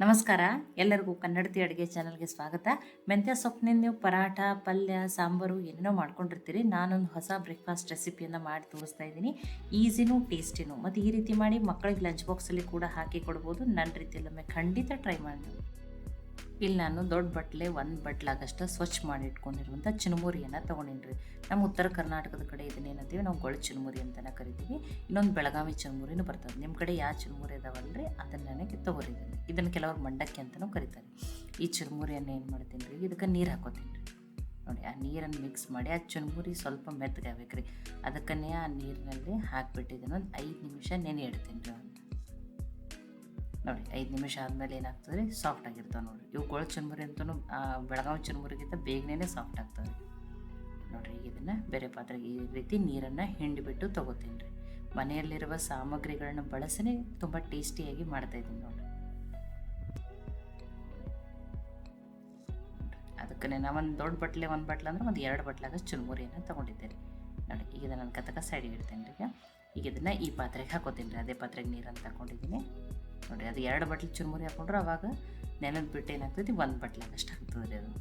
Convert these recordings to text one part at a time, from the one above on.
ನಮಸ್ಕಾರ. ಎಲ್ಲರಿಗೂ ಕನ್ನಡತಿ ಅಡುಗೆ ಚಾನಲ್ಗೆ ಸ್ವಾಗತ. ಮೆಂತ್ಯ ಸೊಪ್ಪಿನಿಂದ ನೀವು ಪರಾಠ, ಪಲ್ಯ, ಸಾಂಬಾರು ಏನೇನೋ ಮಾಡ್ಕೊಂಡಿರ್ತೀರಿ, ನಾನೊಂದು ಹೊಸ ಬ್ರೇಕ್ಫಾಸ್ಟ್ ರೆಸಿಪಿಯನ್ನು ಮಾಡಿ ತೋರಿಸ್ತಾ ಇದ್ದೀನಿ. ಈಸಿನೂ ಟೇಸ್ಟಿನೂ. ಮತ್ತು ಈ ರೀತಿ ಮಾಡಿ ಮಕ್ಕಳಿಗೆ ಲಂಚ್ ಬಾಕ್ಸಲ್ಲಿ ಕೂಡ ಹಾಕಿ ಕೊಡ್ಬೋದು. ನನ್ನ ರೀತಿಯಲ್ಲೊಮ್ಮೆ ಖಂಡಿತ ಟ್ರೈ ಮಾಡಿ ಇಲ್ಲಿ ನಾನು ದೊಡ್ಡ ಬಟ್ಲೆ, ಒಂದು ಬಟ್ಲಾಗಷ್ಟು ಸ್ವಚ್ಛ ಮಾಡಿ ಇಟ್ಕೊಂಡಿರುವಂಥ ಚಿನುಮುರಿಯನ್ನು ತೊಗೊಂಡಿನ್ರಿ. ನಮ್ಮ ಉತ್ತರ ಕರ್ನಾಟಕದ ಕಡೆ ಇದನ್ನೇನಂತೀವಿ ನಾವು ಗೊಳ ಚಿನುಮುರಿ ಅಂತಲೇ ಕರಿತೀವಿ. ಇನ್ನೊಂದು ಬೆಳಗಾವಿ ಚಿನುಮುರಿನೂ ಬರ್ತದೆ. ನಿಮ್ಮ ಕಡೆ ಯಾವ ಚಿನುಮುರಿ ಅದಾವಲ್ರಿ? ಅದನ್ನು ನನಗೆ ತೊಗೊರಿದ್ದೀನಿ. ಇದನ್ನು ಕೆಲವರು ಮಂಡಕ್ಕಿ ಅಂತಲೂ ಕರಿತಾರೆ. ಈ ಚಿರುಮುರಿಯನ್ನು ಏನು ಮಾಡ್ತೀನಿ ರೀ ಇದಕ್ಕೆ ನೀರು ಹಾಕೋತೀನಿ ರೀ ನೋಡಿ, ಆ ನೀರನ್ನು ಮಿಕ್ಸ್ ಮಾಡಿ, ಆ ಚುರುಮುರಿ ಸ್ವಲ್ಪ ಮೆತ್ತಗಾಗಬೇಕು ರೀ ಅದಕ್ಕನ್ನೇ ಆ ನೀರಿನಲ್ಲಿ ಹಾಕಿಬಿಟ್ಟಿದ್ದೀನಿ ಒಂದು ಐದು ನಿಮಿಷ ನೆನೆ ಇಡ್ತೀನಿ ರೀ ನೋಡಿ, ಐದು ನಿಮಿಷ ಆದಮೇಲೆ ಏನಾಗ್ತದೆ ಸಾಫ್ಟ್ ಆಗಿರ್ತಾವೆ ನೋಡಿ ಇವು ಕೊಳ ಚುರುಮುರಿ ಅಂತೂ ಬೆಳಗಾವಿ ಚುರುಮುರಿಗಿಂತ ಬೇಗನೆ ಸಾಫ್ಟ್ ಆಗ್ತದೆ ನೋಡಿರಿ ಇದನ್ನು ಬೇರೆ ಪಾತ್ರೆಗೆ ಈ ರೀತಿ ನೀರನ್ನು ಹಿಂಡಿಬಿಟ್ಟು ತೊಗೋತೀನಿ ರೀ. ಮನೆಯಲ್ಲಿರುವ ಸಾಮಗ್ರಿಗಳನ್ನ ಬಳಸಿನೇ ತುಂಬ ಟೇಸ್ಟಿಯಾಗಿ ಮಾಡ್ತಾಯಿದ್ದೀನಿ ನೋಡಿರಿ. ಅದಕ್ಕೆ ನಾ ಒಂದು ದೊಡ್ಡ ಬಟ್ಲೆ, ಒಂದು ಬಟ್ಲೆ ಅಂದ್ರೆ ಒಂದು ಎರಡು ಬಟ್ಲಾಗ ಚುರುಮುರಿಯನ್ನು ತೊಗೊಂಡಿದ್ದೆ ರೀ. ನೋಡಿ, ಈಗ ನಾನು ಕತಕ ಸೈಡಿಗೆ ಇಡ್ತೇನೆ ರೀ ಈಗ ಇದನ್ನು ಈ ಪಾತ್ರೆಗೆ ಹಾಕೋತೀನಿ ರೀ. ಅದೇ ಪಾತ್ರೆಗೆ ನೀರನ್ನು ತಗೊಂಡಿದ್ದೀನಿ. ನೋಡಿ, ಅದು ಎರಡು ಬಟ್ಲು ಚುರುಮುರಿ ಹಾಕೊಂಡ್ರೆ ಅವಾಗ ನೆನೆದು ಬಿಟ್ಟು ಏನಾಗ್ತೈತಿ ಒಂದು ಬಟ್ಲಾಗಷ್ಟು ಆಗ್ತದೆ ರೀ ಅದು.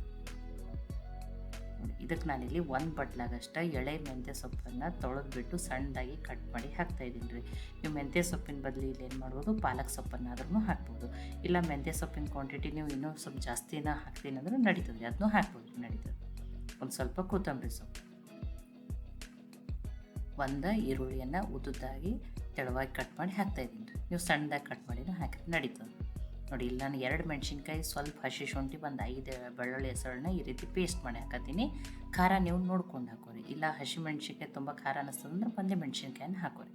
ಇದಕ್ಕೆ ನಾನಿಲ್ಲಿ ಒಂದು ಬಟ್ಲಾಗಷ್ಟು ಎಳೆ ಮೆಂತ್ಯ ಸೊಪ್ಪನ್ನು ತೊಳೆದ್ಬಿಟ್ಟು ಸಣ್ಣದಾಗಿ ಕಟ್ ಮಾಡಿ ಹಾಕ್ತಾ ಇದ್ದೀನಿ ರೀ. ನೀವು ಮೆಂತ್ಯ ಸೊಪ್ಪಿನ ಬದಲು ಇಲ್ಲಿ ಏನು ಮಾಡ್ಬೋದು, ಪಾಲಕ್ ಸೊಪ್ಪನ್ನಾದ್ರೂ ಹಾಕ್ಬೋದು. ಇಲ್ಲ ಮೆಂತ್ಯ ಸೊಪ್ಪಿನ ಕ್ವಾಂಟಿಟಿ ನೀವು ಇನ್ನೂ ಸ್ವಲ್ಪ ಜಾಸ್ತಿನ ಹಾಕ್ತೀನಿ ಅಂದ್ರೆ ನಡೀತದೆ ರೀ ಅದನ್ನೂ ಹಾಕ್ಬೋದು, ನಡೀತದೆ. ಒಂದು ಸ್ವಲ್ಪ ಕೊತ್ತಂಬರಿ ಸೊಪ್ಪು. ಒಂದು ಈರುಳ್ಳಿಯನ್ನು ಉದ್ದುದ್ದಾಗಿ ತೆಳುವಾಗಿ ಕಟ್ ಮಾಡಿ ಹಾಕ್ತಾ ಇದ್ದೀನಿ. ರೀ ನೀವು ಸಣ್ಣದಾಗಿ ಕಟ್ ಮಾಡಿನೂ ಹಾಕಿದ್ರೆ ನಡೀತದೆ. ನೋಡಿ, ಇಲ್ಲಿ ನಾನು ಎರಡು ಮೆಣಸಿನ್ಕಾಯಿ ಸ್ವಲ್ಪ ಹಸಿ ಶುಂಠಿ ಒಂದು ಐದು ಬೆಳ್ಳುಳ್ಳಿ ಹೆಸರನ್ನ ಈ ರೀತಿ ಪೇಸ್ಟ್ ಮಾಡಿ ಹಾಕತ್ತೀನಿ. ಖಾರ ನೀವು ನೋಡ್ಕೊಂಡು ಹಾಕೋರಿ. ಇಲ್ಲ ಹಸಿ ಮೆಣಸಿನ್ಕಾಯಿ ತುಂಬ ಖಾರ ಅನ್ನಿಸ್ತದಂದ್ರೆ ಒಂದೇ ಮೆಣಸಿನ್ಕಾಯಿನ ಹಾಕೋರಿ.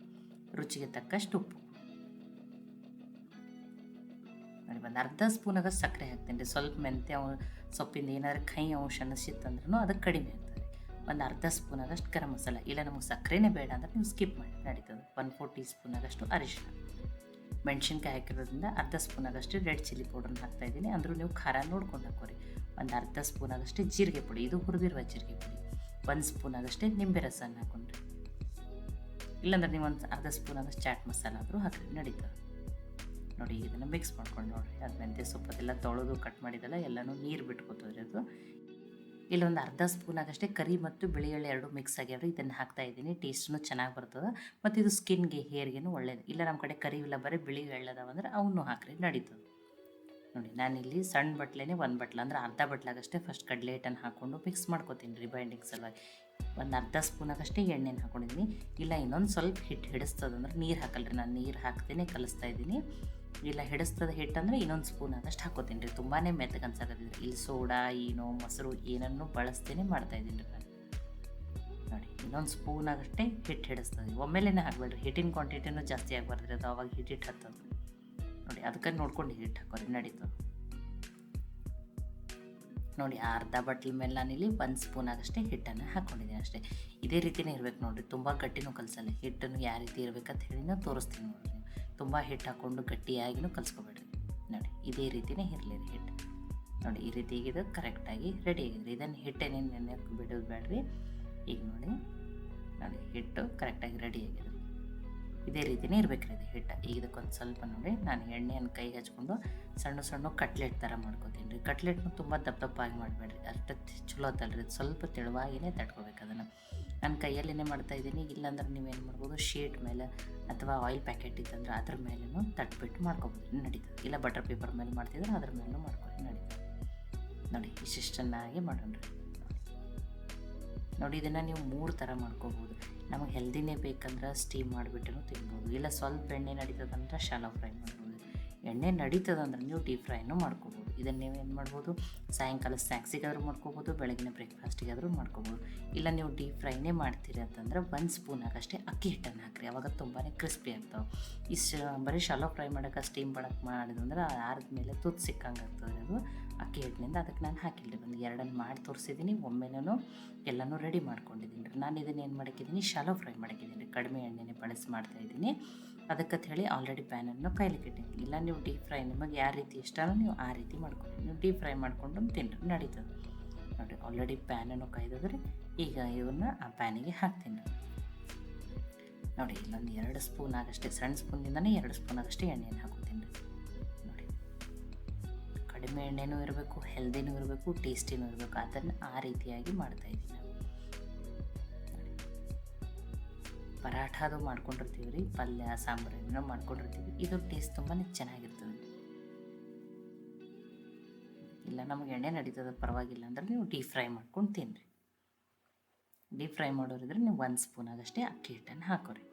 ರುಚಿಗೆ ತಕ್ಕಷ್ಟು ಉಪ್ಪು. ನೋಡಿ, ಒಂದು ಅರ್ಧ ಸ್ಪೂನಾಗ ಸಕ್ಕರೆ ಹಾಕ್ತೀನಿ ರೀ. ಸ್ವಲ್ಪ ಮೆಂತ್ಯ ಸೊಪ್ಪಿಂದ ಏನಾದ್ರೂ ಕೈ ಅಂಶ ಅನ್ನಿಸಿತ್ತಂದ್ರೂ ಅದಕ್ಕೆ ಕಡಿಮೆ ಒಂದು ಅರ್ಧ ಸ್ಪೂನಾಗಷ್ಟು ಗರಂ ಮಸಾಲ. ಇಲ್ಲ, ನಮಗೆ ಸಕ್ಕರೆನೇ ಬೇಡ ಅಂದ್ರೆ ನೀವು ಸ್ಕಿಪ್ ಮಾಡಿ. ನಡೀತದೆ. ಒನ್ ಫೋರ್ ಟೀ ಸ್ಪೂನಾಗಷ್ಟು ಅರಿಶಿನ ಮೆಣಸಿನ್ಕಾಯಿ ಹಾಕಿರೋದ್ರಿಂದ ಅರ್ಧ ಸ್ಪೂನಾಗಷ್ಟು ರೆಡ್ ಚಿಲ್ಲಿ ಪೌಡ್ರನ್ನ ಹಾಕ್ತಾಯಿದ್ದೀನಿ ಅಂದರೂ ನೀವು ಖಾರ ನೋಡ್ಕೊಂಡು ಹಾಕೋರಿ ಒಂದು ಅರ್ಧ ಸ್ಪೂನಾಗಷ್ಟು ಜೀರಿಗೆ ಪುಡಿ. ಇದು ಹುರಿದಿರುವ ಜೀರಿಗೆ ಪುಡಿ. ಒಂದು ಸ್ಪೂನಾಗಷ್ಟೇ ನಿಂಬೆ ರಸನ ಹಾಕೊಂಡ್ರಿ ಇಲ್ಲಾಂದ್ರೆ ನೀವು ಒಂದು ಅರ್ಧ ಸ್ಪೂನಾಗಷ್ಟು ಚಾಟ್ ಮಸಾಲ ಆದರೂ ಹಾಕಿ ನಡೀತದೆ. ನೋಡಿ, ಇದನ್ನು ಮಿಕ್ಸ್ ಮಾಡ್ಕೊಂಡು ನೋಡಿರಿ. ಅದು ಮೆಂತ್ಯ ಸೊಪ್ಪದೆಲ್ಲ ತೊಳೆದು ಕಟ್ ಮಾಡಿದೆಲ್ಲ ಎಲ್ಲನೂ ನೀರು ಬಿಟ್ಕೋತದ್ರಿ ಅದು. ಇಲ್ಲೊಂದು ಅರ್ಧ ಸ್ಪೂನಾಗಷ್ಟೇ ಕರಿ ಮತ್ತು ಬಿಳಿ ಎಳ್ಳು ಎರಡು ಮಿಕ್ಸ್ ಆಗ್ಯಾವ್ರಿ ಇದನ್ನು ಹಾಕ್ತಾ ಇದ್ದೀನಿ. ಟೇಸ್ಟ್ನು ಚೆನ್ನಾಗಿ ಬರ್ತದೆ. ಮತ್ತು ಇದು ಸ್ಕಿನ್ಗೆ ಹೇರ್ಗೆನೂ ಒಳ್ಳೇದು. ಇಲ್ಲ ನಮ್ಮ ಕಡೆ ಕರಿ ಇಲ್ಲ, ಬರೀ ಬಿಳಿ ಎಳ್ಳದಾವಂದ್ರೆ ಅವನ್ನೂ ಹಾಕ್ರಿ, ನಡೀತದೆ. ನೋಡಿ, ನಾನಿಲ್ಲಿ ಸಣ್ಣ ಬಟ್ಲೆನೇ ಒಂದು ಬಟ್ಲ ಅಂದ್ರೆ ಅರ್ಧ ಬಟ್ಲಾಗಷ್ಟೇ ಫಸ್ಟ್ ಕಡಲೆ ಹಿಟ್ಟನ್ನು ಹಾಕ್ಕೊಂಡು ಮಿಕ್ಸ್ ಮಾಡ್ಕೊತೀನಿ ರೀ ಬೈಂಡಿಂಗ್ ಸಲುವಾಗಿ. ಒಂದು ಅರ್ಧ ಸ್ಪೂನಾಗಷ್ಟೇ ಎಣ್ಣೆನ ಹಾಕೊಂಡಿದ್ದೀನಿ ಇಲ್ಲ, ಇನ್ನೊಂದು ಸ್ವಲ್ಪ ಹಿಟ್ಟು ಹಿಡಿಸ್ತದಂದ್ರೆ ನೀರು ಹಾಕಲ್ರಿ, ನಾನು ನೀರು ಹಾಕ್ತೇನೆ, ಕಲಿಸ್ತಾ ಇದ್ದೀನಿ. ಇಲ್ಲ ಹಿಡಿಸ್ತದ ಹಿಟ್ಟಂದ್ರೆ ಇನ್ನೊಂದು ಸ್ಪೂನ್ ಆದಷ್ಟು ಹಾಕೋತೀನಿ ರೀ. ತುಂಬಾ ಮೆತ್ತಗೆ ಅನ್ಸಕತ್ತಿದ್ರಿ. ಇಲ್ಲಿ ಸೋಡಾ ಏನೋ ಮೊಸರು ಏನನ್ನು ಬಳಸ್ತೇನೆ ಮಾಡ್ತಾಯಿದ್ದೀನಿ ರೀ ನಾನು. ನೋಡಿ, ಇನ್ನೊಂದು ಸ್ಪೂನ್ ಆಗಷ್ಟೇ ಹಿಟ್ಟು ಹಿಡಿಸ್ತದೆ ಒಮ್ಮೆಲೇ ಹಾಕ್ಬೇಡ್ರಿ. ಹಿಟ್ಟಿನ ಕ್ವಾಂಟಿಟಿನೂ ಜಾಸ್ತಿ ಆಗಬಾರ್ದ್ರಿ. ಅದು ಅವಾಗ ಹಿಟ್ಟಿಟ್ಟು ಹತ್ತದ. ನೋಡಿ, ಅದಕ್ಕೆ ನೋಡ್ಕೊಂಡು ಹಿಟ್ಟು ಹಾಕೋರಿ. ನಡೀತದೆ ನೋಡಿ, ಅರ್ಧ ಬಟ್ಲ ಮೇಲೆ ನಾನಿಲ್ಲಿ ಒಂದು ಸ್ಪೂನ್ ಆಗಷ್ಟೇ ಹಿಟ್ಟನ್ನು ಹಾಕ್ಕೊಂಡಿದ್ದೀನಿ ಅಷ್ಟೇ. ಇದೇ ರೀತಿಯೇ ಇರ್ಬೇಕು ನೋಡಿರಿ. ತುಂಬ ಗಟ್ಟಿನೂ ಕಲಸಲ್ಲ. ಹಿಟ್ಟನ್ನು ಯಾವ ರೀತಿ ಇರ್ಬೇಕಂತ ನಾನು ತೋರಿಸ್ತೀನಿ ನೋಡಿರಿ. ತುಂಬ ಹಿಟ್ಟು ಹಾಕ್ಕೊಂಡು ಗಟ್ಟಿಯಾಗಿನೂ ಕಲಿಸ್ಕೊಬೇಡ್ರಿ. ನೋಡಿ, ಇದೇ ರೀತಿನೇ ಇರಲಿ ಹಿಟ್ಟು ನೋಡಿ, ಈ ರೀತಿ ಇದು ಕರೆಕ್ಟಾಗಿ ರೆಡಿ ಆಗಿದೆ. ಇದನ್ನು ಹಿಟ್ಟೇನೇನು ನೆನೆ ಬಿಡೋದು ಬೇಡ್ರಿ. ಈಗ ನೋಡಿ ನೋಡಿ ಹಿಟ್ಟು ಕರೆಕ್ಟಾಗಿ ರೆಡಿ ಆಗಿದೆ. ಇದೇ ರೀತಿಯೇ ಇರ್ಬೇಕು ಇದು ಹಿಟ್ಟು. ಈಗ ಇದಕ್ಕೊಂದು ಸ್ವಲ್ಪ ನೋಡಿ, ನಾನು ಎಣ್ಣೆಯನ್ನು ಕೈಗೆ ಹಚ್ಕೊಂಡು ಸಣ್ಣ ಸಣ್ಣ ಕಟ್ಲೆಟ್ ಥರ ಮಾಡ್ಕೊತೀನಿ ರೀ. ಕಟ್ಲೆಟ್ನು ತುಂಬ ದಪ್ಪ ದಪ್ಪಾಗಿ ಮಾಡಬೇಡ್ರಿ. ಅಷ್ಟು ಚಲೋ ಅತ್ತಲ್ರಿ ಸ್ವಲ್ಪ ತೆಳುವಾಗಿನೇ ತಟ್ಕೋಬೇಕು ಅದನ್ನು. ನಾನು ಕೈಯಲ್ಲೇ ಮಾಡ್ತಾಯಿದ್ದೀನಿ ಇಲ್ಲಾಂದ್ರೆ ನೀವೇನು ಮಾಡ್ಬೋದು, ಶೀಟ್ ಮೇಲೆ ಅಥವಾ ಆಯಿಲ್ ಪ್ಯಾಕೆಟ್ ಇತ್ತಂದ್ರೆ ಅದ್ರ ಮೇಲೂ ತಟ್ಬಿಟ್ಟು ಮಾಡ್ಕೊಬೋದು. ನಡೀತದೆ. ಇಲ್ಲ ಬಟರ್ ಪೇಪರ್ ಮೇಲೆ ಮಾಡ್ತಿದ್ರೆ ಅದ್ರ ಮೇಲೂ ಮಾಡ್ಕೊಂಡು ನಡೀತದೆ. ನೋಡಿ ಇಷ್ಟಿಷ್ಟನ್ನಾಗಿ ಮಾಡೋಣ ನೋಡಿ, ಇದನ್ನು ನೀವು ಮೂರು ಥರ ಮಾಡ್ಕೋಬೋದು. ನಮಗೆ ಹೆಲ್ದಿನೇ ಬೇಕಂದ್ರೆ ಸ್ಟೀಮ್ ಮಾಡಿಬಿಟ್ಟು ತಿನ್ಬೋದು. ಇಲ್ಲ ಸ್ವಲ್ಪ ಎಣ್ಣೆ ನಡೀತದಂದ್ರೆ ಶಾಲೋ ಫ್ರೈ ಮಾಡ್ಬೋದು. ಎಣ್ಣೆ ನಡೀತದಂದ್ರೆ ನೀವು ಡೀಪ್ ಫ್ರೈನೂ ಮಾಡ್ಕೋಬೋದು. ಇದನ್ನು ನೀವು ಏನು ಮಾಡ್ಬೋದು? ಸಾಯಂಕಾಲ ಸ್ನ್ಯಾಕ್ಸಿಗಾದರೂ ಮಾಡ್ಕೋಬೋದು, ಬೆಳಗಿನ ಬ್ರೇಕ್ಫಾಸ್ಟಿಗಾದರೂ ಮಾಡ್ಕೋಬೋದು. ಇಲ್ಲ ನೀವು ಡೀಪ್ ಫ್ರೈನೇ ಮಾಡ್ತೀರಿ ಅಂತಂದ್ರೆ ಒಂದು ಸ್ಪೂನ್ ಆಗಷ್ಟೇ ಅಕ್ಕಿ ಹಿಟ್ಟನ್ನು ಹಾಕ್ರಿ. ಅವಾಗ ತುಂಬಾ ಕ್ರಿಸ್ಪಿ ಆಗ್ತಾವೆ. ಇಷ್ಟು, ಬರೀ ಶಾಲೋ ಫ್ರೈ ಮಾಡೋಕೆ ಸ್ಟೀಮ್ ಮಾಡೋಕೆ ಮಾಡಿದಂದ್ರೆ ಆರದ ಮೇಲೆ ತುತ್ತು ಸಿಕ್ಕಂಗೆ ಆಗ್ತದೆ ಅದು. ಅಕ್ಕಿ ಹಿಟ್ಟಿನಿಂದ ಅದಕ್ಕೆ ನಾನು ಹಾಕಿಲ್ಲ ಒಂದು ಎರಡನ್ನು ಮಾಡಿ ತೋರಿಸಿದ್ದೀನಿ ಒಮ್ಮೆನೂ ಎಲ್ಲನೂ ರೆಡಿ ಮಾಡ್ಕೊಂಡಿದ್ದೀನಿ ರೀ ನಾನು ಇದನ್ನು ಏನು ಮಾಡಕ್ಕಿದ್ದೀನಿ ಶಾಲೋ ಫ್ರೈ ಮಾಡಕ್ಕಿದ್ದೀನಿ ಕಡಿಮೆ ಎಣ್ಣೆನೇ ಬಳಸಿ ಮಾಡ್ತಾಯಿದ್ದೀನಿ ಅದಕ್ಕಂತ ಹೇಳಿ ಆಲ್ರೆಡಿ ಪ್ಯಾನನ್ನು ಕಾಯ್ಲಿಕ್ಕೆ ಇಟ್ಟಿದ್ದೀನಿ. ಇಲ್ಲ, ನೀವು ಡೀಪ್ ಫ್ರೈ ನಿಮಗೆ ಯಾವ ರೀತಿ ಇಷ್ಟನೋ ನೀವು ಆ ರೀತಿ ಮಾಡ್ಕೊಳ್ಳಿ. ನೀವು ಡೀಪ್ ಫ್ರೈ ಮಾಡ್ಕೊಂಡು ತಿನ್ರಿ ನಡೀತದೆ. ನೋಡಿ ಆಲ್ರೆಡಿ ಪ್ಯಾನನ್ನು ಕಾಯ್ದದ್ರೆ ಈಗ ಇವನ್ನ ಆ ಪ್ಯಾನಿಗೆ ಹಾಕ್ತೀನಿ. ನೋಡಿ ಇಲ್ಲೊಂದು ಎರಡು ಸ್ಪೂನ್ ಆಗಷ್ಟೇ, ಸಣ್ಣ ಸ್ಪೂನಿಂದನೇ ಎರಡು ಸ್ಪೂನ್ ಆಗಷ್ಟೇ ಎಣ್ಣೆಯನ್ನು ಹಾಕೋತೀನಿ ನೋಡಿ, ಕಡಿಮೆ ಎಣ್ಣೆನೂ ಇರಬೇಕು ಹೆಲ್ದಿನೂ ಇರಬೇಕು ಟೇಸ್ಟಿನೂ ಇರಬೇಕು. ಅದನ್ನು ಆ ರೀತಿಯಾಗಿ ಮಾಡ್ತಾ ಇದ್ದೀನಿ. ಪರಾಠ ಅದು ಮಾಡ್ಕೊಂಡಿರ್ತೀವಿ ರೀ ಪಲ್ಯ, ಸಾಂಬಾರು ಏನೋ ಮಾಡ್ಕೊಂಡಿರ್ತೀವಿ. ಇದು ಟೇಸ್ಟ್ ತುಂಬಾ ಚೆನ್ನಾಗಿರ್ತದೆ. ಇಲ್ಲ, ನಮ್ಗೆ ಎಣ್ಣೆ ನಡೀತದೆ, ಪರವಾಗಿಲ್ಲ ಅಂದ್ರೆ ನೀವು ಡೀಪ್ ಫ್ರೈ ಮಾಡ್ಕೊಂಡು ತಿನ್ನಿರಿ ಡೀಪ್ ಫ್ರೈ ಮಾಡೋರಿದ್ರೆ ನೀವು ಒಂದು ಸ್ಪೂನ್ ಆಗಷ್ಟೇ ಅಕ್ಕಿ ಹಿಟ್ಟನ್ನು ಹಾಕೋರಿ.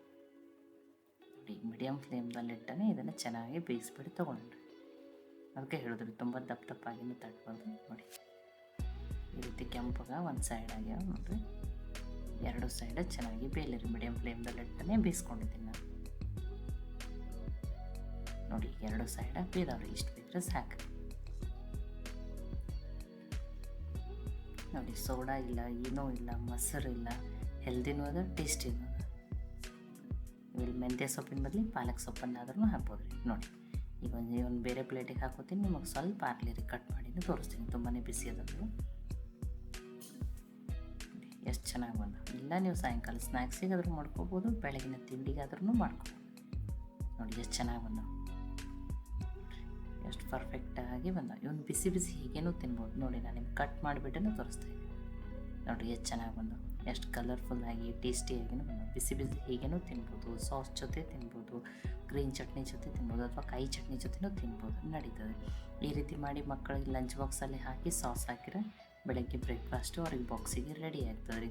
ನೋಡಿ ಮೀಡಿಯಮ್ ಫ್ಲೇಮ್ದಲ್ಲಿ ಇಟ್ಟನೆ ಇದನ್ನು ಚೆನ್ನಾಗಿ ಬೇಯಿಸ್ಬಿಟ್ಟು ತೊಗೊಂಡ್ರಿ. ಅದಕ್ಕೆ ಹೇಳಿದ್ರಿ, ತುಂಬ ದಪ್ಪ ದಪ್ಪಾಗಿನೂ ತಟ್ಬಾರ್ದು. ನೋಡಿ, ಈ ರೀತಿ ಕೆಂಪಗ ಒಂದು ಸೈಡ್ ಆಗ್ಯಾವ ನೋಡ್ರಿ. ಎರಡು ಸೈಡ್ ಚೆನ್ನಾಗಿ ಬೇಯಲಿರಿ ಮೀಡಿಯಮ್ ಫ್ಲೇಮ್ದಲ್ಲಿ ಇಟ್ಟನೆ ಬೇಯಿಸ್ಕೊಂಡಿದ್ದೀನಿ ನಾನು. ನೋಡಿ, ಎರಡು ಸೈಡ ಬೇದವ್ರಿ ಇಷ್ಟು ಬೇಕ್ರೆ ಸಾಕು. ನೋಡಿ, ಸೋಡಾ ಇಲ್ಲ, ಏನೂ ಇಲ್ಲ, ಮೊಸರು ಇಲ್ಲ ಹೆಲ್ದಿನೂ ಅದ ಟೇಸ್ಟಿನೂ ಅದ. ಇಲ್ಲಿ ಮೆಂತ್ಯ ಸೊಪ್ಪಿನ ಬದಲು ಪಾಲಕ್ ಸೊಪ್ಪನ್ನಾದ್ರೂ ಹಾಕ್ಬೋದು ರೀ ನೋಡಿ, ಈಗ ಒಂದು ಬೇರೆ ಪ್ಲೇಟಿಗೆ ಹಾಕೋತೀನಿ, ನಿಮಗೆ ಸ್ವಲ್ಪ ಆಗಲಿ ಕಟ್ ಮಾಡಿನೂ ತೋರಿಸ್ತೀನಿ. ತುಂಬಾ ಬಿಸಿ ಅದಂದ್ರೆ ಎಷ್ಟು ಚೆನ್ನಾಗಿ ಬಂದ. ಇಲ್ಲ ನೀವು ಸಾಯಂಕಾಲ ಸ್ನ್ಯಾಕ್ಸಿಗಾದರೂ ಮಾಡ್ಕೋಬೋದು, ಬೆಳಗಿನ ತಿಂಡಿಗಾದ್ರೂ ಮಾಡ್ಕೋಬೋದು. ನೋಡಿ ಎಷ್ಟು ಚೆನ್ನಾಗಿ ಬಂದ. ಎಷ್ಟು ಪರ್ಫೆಕ್ಟಾಗಿ ಬಂದ. ಇವನು ಬಿಸಿ ಬಿಸಿ ಹೀಗೇನೂ ತಿನ್ಬೋದು. ನೋಡಿ ನಾನು ನಿಮ್ಗೆ ಕಟ್ ಮಾಡಿಬಿಟ್ಟು ತೋರಿಸ್ತಾ ನೋಡಿ ಎಷ್ಟು ಚೆನ್ನಾಗಿ ಬಂದು. ಎಷ್ಟು ಕಲರ್ಫುಲ್ಲಾಗಿ ಟೇಸ್ಟಿಯಾಗಿನೂ ಬಂದ. ಬಿಸಿ ಬಿಸಿ ಹೀಗೇನೂ ತಿನ್ಬೋದು. ಸಾಸ್ ಜೊತೆ ತಿನ್ಬೋದು ಗ್ರೀನ್ ಚಟ್ನಿ ಜೊತೆ ತಿನ್ಬೋದು, ಅಥವಾ ಕಾಯಿ ಚಟ್ನಿ ಜೊತೆನೂ ತಿನ್ಬೋದು. ನಡೀತದೆ. ಈ ರೀತಿ ಮಾಡಿ ಮಕ್ಕಳಿಗೆ ಲಂಚ್ ಬಾಕ್ಸಲ್ಲಿ ಹಾಕಿ ಸಾಸ್ ಹಾಕಿದ್ರೆ ಬೆಳಗ್ಗೆ ಬ್ರೇಕ್ಫಾಸ್ಟು ಅವ್ರಿಗೆ ಬಾಕ್ಸಿಗೆ ರೆಡಿ ಆಗ್ತದೆ ರೀ.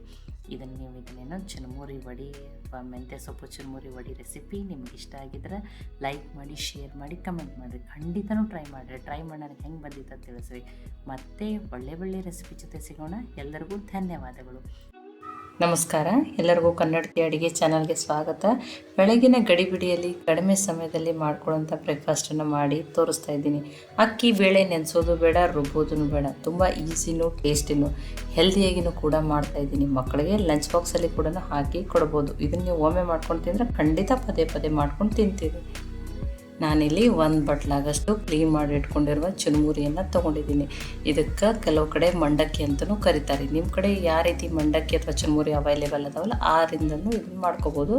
ಇದನ್ನು ನೀವು ಇದನ್ನೇನೋ ಚುರುಮುರಿ ವಡಿ ಅಥವಾ ಮೆಂತ್ಯ ಸೊಪ್ಪು ಚುರುಮುರಿ ವಡಿ ರೆಸಿಪಿ ನಿಮ್ಗೆ ಇಷ್ಟ ಆಗಿದ್ರೆ ಲೈಕ್ ಮಾಡಿ, ಶೇರ್ ಮಾಡಿ, ಕಮೆಂಟ್ ಮಾಡಿರಿ ಖಂಡಿತನೂ ಟ್ರೈ ಮಾಡಿರಿ. ಟ್ರೈ ಮಾಡೋಣ ಹೆಂಗೆ ಬಂದಿತ್ತು ಅಂತ ತಿಳಿಸ್ರಿ. ಮತ್ತೆ ಒಳ್ಳೆ ಒಳ್ಳೆ ರೆಸಿಪಿ ಜೊತೆ ಸಿಗೋಣ. ಎಲ್ಲರಿಗೂ ಧನ್ಯವಾದಗಳು. ನಮಸ್ಕಾರ. ಎಲ್ಲರಿಗೂ ಕನ್ನಡತಿ ಅಡುಗೆ ಚಾನಲ್ಗೆ ಸ್ವಾಗತ. ಬೆಳಗಿನ ಗಡಿಬಿಡಿಯಲ್ಲಿ ಕಡಿಮೆ ಸಮಯದಲ್ಲಿ ಮಾಡ್ಕೊಳ್ಳೋಂಥ ಬ್ರೇಕ್ಫಾಸ್ಟನ್ನು ಮಾಡಿ ತೋರಿಸ್ತಾ ಇದ್ದೀನಿ. ಅಕ್ಕಿ, ಬೇಳೆ ನೆನೆಸೋದು ಬೇಡ ರುಬ್ಬೋದೂ ಬೇಡ. ತುಂಬ ಈಸಿನೂ, ಟೇಸ್ಟಿನೂ, ಹೆಲ್ದಿಯಾಗಿನೂ ಕೂಡ ಮಾಡ್ತಾ ಇದ್ದೀನಿ. ಮಕ್ಕಳಿಗೆ ಲಂಚ್ ಬಾಕ್ಸಲ್ಲಿ ಕೂಡ ಹಾಕಿ ಕೊಡ್ಬೋದು. ಇದನ್ನು ನೀವು ಒಮ್ಮೆ ಮಾಡ್ಕೊಂಡು ತಿಂದರೆ ಖಂಡಿತ ಪದೇ ಪದೇ ಮಾಡ್ಕೊಂಡು ತಿಂತೀರಿ. ನಾನಿಲ್ಲಿ ಒಂದು ಬಟ್ಲಾಗಷ್ಟು ಕ್ಲೀನ್ ಮಾಡಿ ಇಟ್ಕೊಂಡಿರುವ ಚುರುಮುರಿಯನ್ನು ತೊಗೊಂಡಿದ್ದೀನಿ. ಇದಕ್ಕೆ ಕೆಲವು ಕಡೆ ಮಂಡಕ್ಕಿ ಅಂತಲೂ ಕರೀತಾರೆ. ನಿಮ್ಮ ಕಡೆ ಯಾವ ರೀತಿ ಮಂಡಕ್ಕಿ ಅಥವಾ ಚುರುಮುರಿ ಅವೈಲೇಬಲ್ ಅದಾವಲ್ಲ ಆರಿಂದನೂ ಇದನ್ನು ಮಾಡ್ಕೋಬೋದು.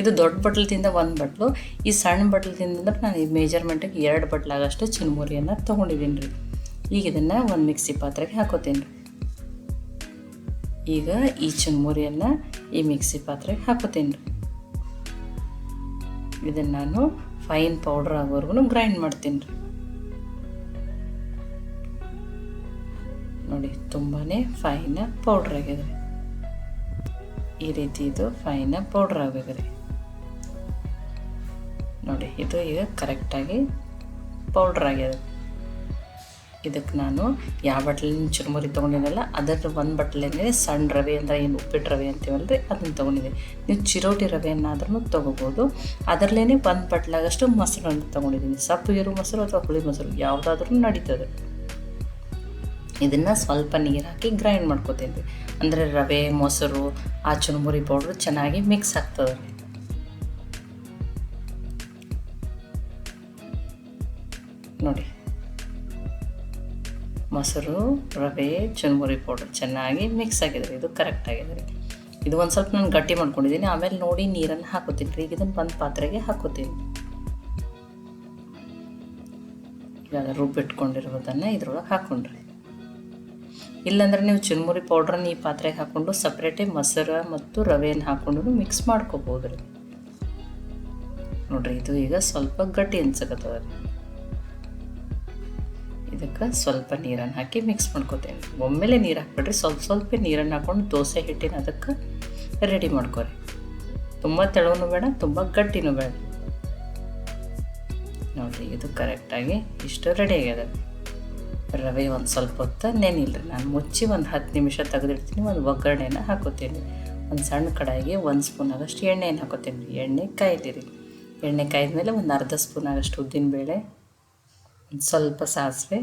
ಇದು ದೊಡ್ಡ ಬಟ್ಲದಿಂದ ಒಂದು ಬಟ್ಲು ಈ ಸಣ್ಣ ಬಟ್ಲದಿಂದ ನಾನು ಈ ಮೇಜರ್ಮೆಂಟಿಗೆ ಎರಡು ಬಟ್ಲಾಗಷ್ಟು ಚುರುಮುರಿಯನ್ನು ತೊಗೊಂಡಿದ್ದೀನಿ ರೀ ಈಗ ಇದನ್ನು ಒಂದು ಮಿಕ್ಸಿ ಪಾತ್ರೆಗೆ ಹಾಕೋತೀನಿ ರೀ ಈಗ ಈ ಚುರುಮುರಿಯನ್ನು ಈ ಮಿಕ್ಸಿ ಪಾತ್ರೆಗೆ ಹಾಕೋತೀನಿ ರೀ ಇದನ್ನು ನಾನು ಫೈನ್ ಪೌಡ್ರ್ ಆಗೋವರೆಗೂ ಗ್ರೈಂಡ್ ಮಾಡ್ತೀನಿ ರೀ. ನೋಡಿ ತುಂಬಾ ಫೈನ ಪೌಡ್ರ್ ಆಗಿದೆ ಈ ರೀತಿ ಇದು ಫೈನ ಪೌಡ್ರ್ ಆಗಿದೆ ನೋಡಿ, ಇದು ಈಗ ಕರೆಕ್ಟಾಗಿ ಪೌಡ್ರ್ ಆಗಿದೆ. ಇದಕ್ಕೆ ನಾನು ಯಾವ ಬಟ್ಲಿನ ಚುರುಮುರಿ ತೊಗೊಂಡಿದ್ದಲ್ಲ ಅದರ ಒಂದು ಬಟ್ಲೇನೆ ಸಣ್ಣ ರವೆ ಅಂದರೆ ಏನು ಉಪ್ಪಿಟ್ಟು ರವೆ ಅಂತೀವಲ್ಲ ರೀ ಅದನ್ನು ತೊಗೊಂಡಿದ್ದೀನಿ ನೀವು ಚಿರೋಟಿ ರವೆಯನ್ನಾದ್ರೂ ತೊಗೋಬೋದು. ಅದರಲ್ಲೇ ಒಂದು ಬಟ್ಲಾಗಷ್ಟು ಮೊಸರನ್ನು ತೊಗೊಂಡಿದ್ದೀನಿ. ಸಪ್ಪು ಇರೋ ಮೊಸರು ಅಥವಾ ಹುಳಿ ಮೊಸರು ಯಾವುದಾದ್ರೂ ನಡೀತದೆ. ಇದನ್ನು ಸ್ವಲ್ಪ ನೀರು ಹಾಕಿ ಗ್ರೈಂಡ್ ಮಾಡ್ಕೋತೀನಿ ಅಂದರೆ ರವೆ, ಮೊಸರು, ಆ ಚುರುಮುರಿ ಪೌಡ್ರು ಚೆನ್ನಾಗಿ ಮಿಕ್ಸ್ ಆಗ್ತದೆ. ನೋಡಿ. ಮೊಸರು, ರವೆ, ಚುರುಮುರಿ ಪೌಡ್ರ್ ಚೆನ್ನಾಗಿ ಮಿಕ್ಸ್ ಆಗಿದೆ ಇದು ಕರೆಕ್ಟ್ ಆಗಿದೆ ರೀ ಇದು ಒಂದು ಸ್ವಲ್ಪ ನಾನು ಗಟ್ಟಿ ಮಾಡ್ಕೊಂಡಿದ್ದೀನಿ ಆಮೇಲೆ ನೋಡಿ ನೀರನ್ನು ಹಾಕೋತೀನಿ ರೀ. ಈಗ ಇದನ್ನು ಒಂದು ಪಾತ್ರೆಗೆ ಹಾಕೋತೀನಿ. ಇವಾಗ ರುಬ್ಬಿಟ್ಕೊಂಡಿರೋದನ್ನು ಇದ್ರೊಳಗೆ ಹಾಕೊಂಡ್ರಿ. ಇಲ್ಲಾಂದ್ರೆ ನೀವು ಚುರುಮುರಿ ಪೌಡ್ರನ್ನ ಈ ಪಾತ್ರೆಗೆ ಹಾಕ್ಕೊಂಡು ಸಪ್ರೇಟೇ ಮೊಸರು ಮತ್ತು ರವೆಯನ್ನು ಹಾಕ್ಕೊಂಡು ಮಿಕ್ಸ್ ಮಾಡ್ಕೋಬೋದು ರೀ ನೋಡ್ರಿ, ಇದು ಈಗ ಸ್ವಲ್ಪ ಗಟ್ಟಿ ಅನ್ಸಕತ್ತದ ರೀ ಇದಕ್ಕೆ ಸ್ವಲ್ಪ ನೀರನ್ನು ಹಾಕಿ ಮಿಕ್ಸ್ ಮಾಡ್ಕೋತೇನೆ ಒಮ್ಮೆಲೆ ನೀರು ಹಾಕ್ಬಿಡ್ರಿ ಸ್ವಲ್ಪ ಸ್ವಲ್ಪ ನೀರನ್ನು ಹಾಕ್ಕೊಂಡು ದೋಸೆ ಹಿಟ್ಟಿನ ಅದಕ್ಕೆ ರೆಡಿ ಮಾಡ್ಕೊರಿ. ತುಂಬ ತೆಳುವೂ ಬೇಡ, ತುಂಬ ಗಟ್ಟಿನೂ ಬೇಡ. ನೋಡಿರಿ, ಇದು ಕರೆಕ್ಟಾಗಿ ಇಷ್ಟು ರೆಡಿ ಆಗ್ಯದ. ರವೆ ಒಂದು ಸ್ವಲ್ಪ ಹೊತ್ತು ನೆನಿಲ್ರಿ. ನಾನು ಮುಚ್ಚಿ ಒಂದು ಹತ್ತು ನಿಮಿಷ ತೆಗೆದಿಡ್ತೀನಿ, ಒಂದು ಒಗ್ಗರಣೆನ ಹಾಕೋತೀನಿ. ಒಂದು ಸಣ್ಣ ಕಡಾಯಿಗೆ ಒಂದು ಸ್ಪೂನ್ ಆಗಷ್ಟು ಎಣ್ಣೆಯನ್ನು ಹಾಕೋತೀನಿ. ಎಣ್ಣೆ ಕಾಯ್ದಿರಿ. ಎಣ್ಣೆ ಕಾಯ್ದ ಮೇಲೆ ಒಂದು ಅರ್ಧ ಸ್ಪೂನ್ ಆಗಷ್ಟು ಉದ್ದಿನಬೇಳೆ ಸ್ವಲ್ಪ ಸಾಸಿವೆ,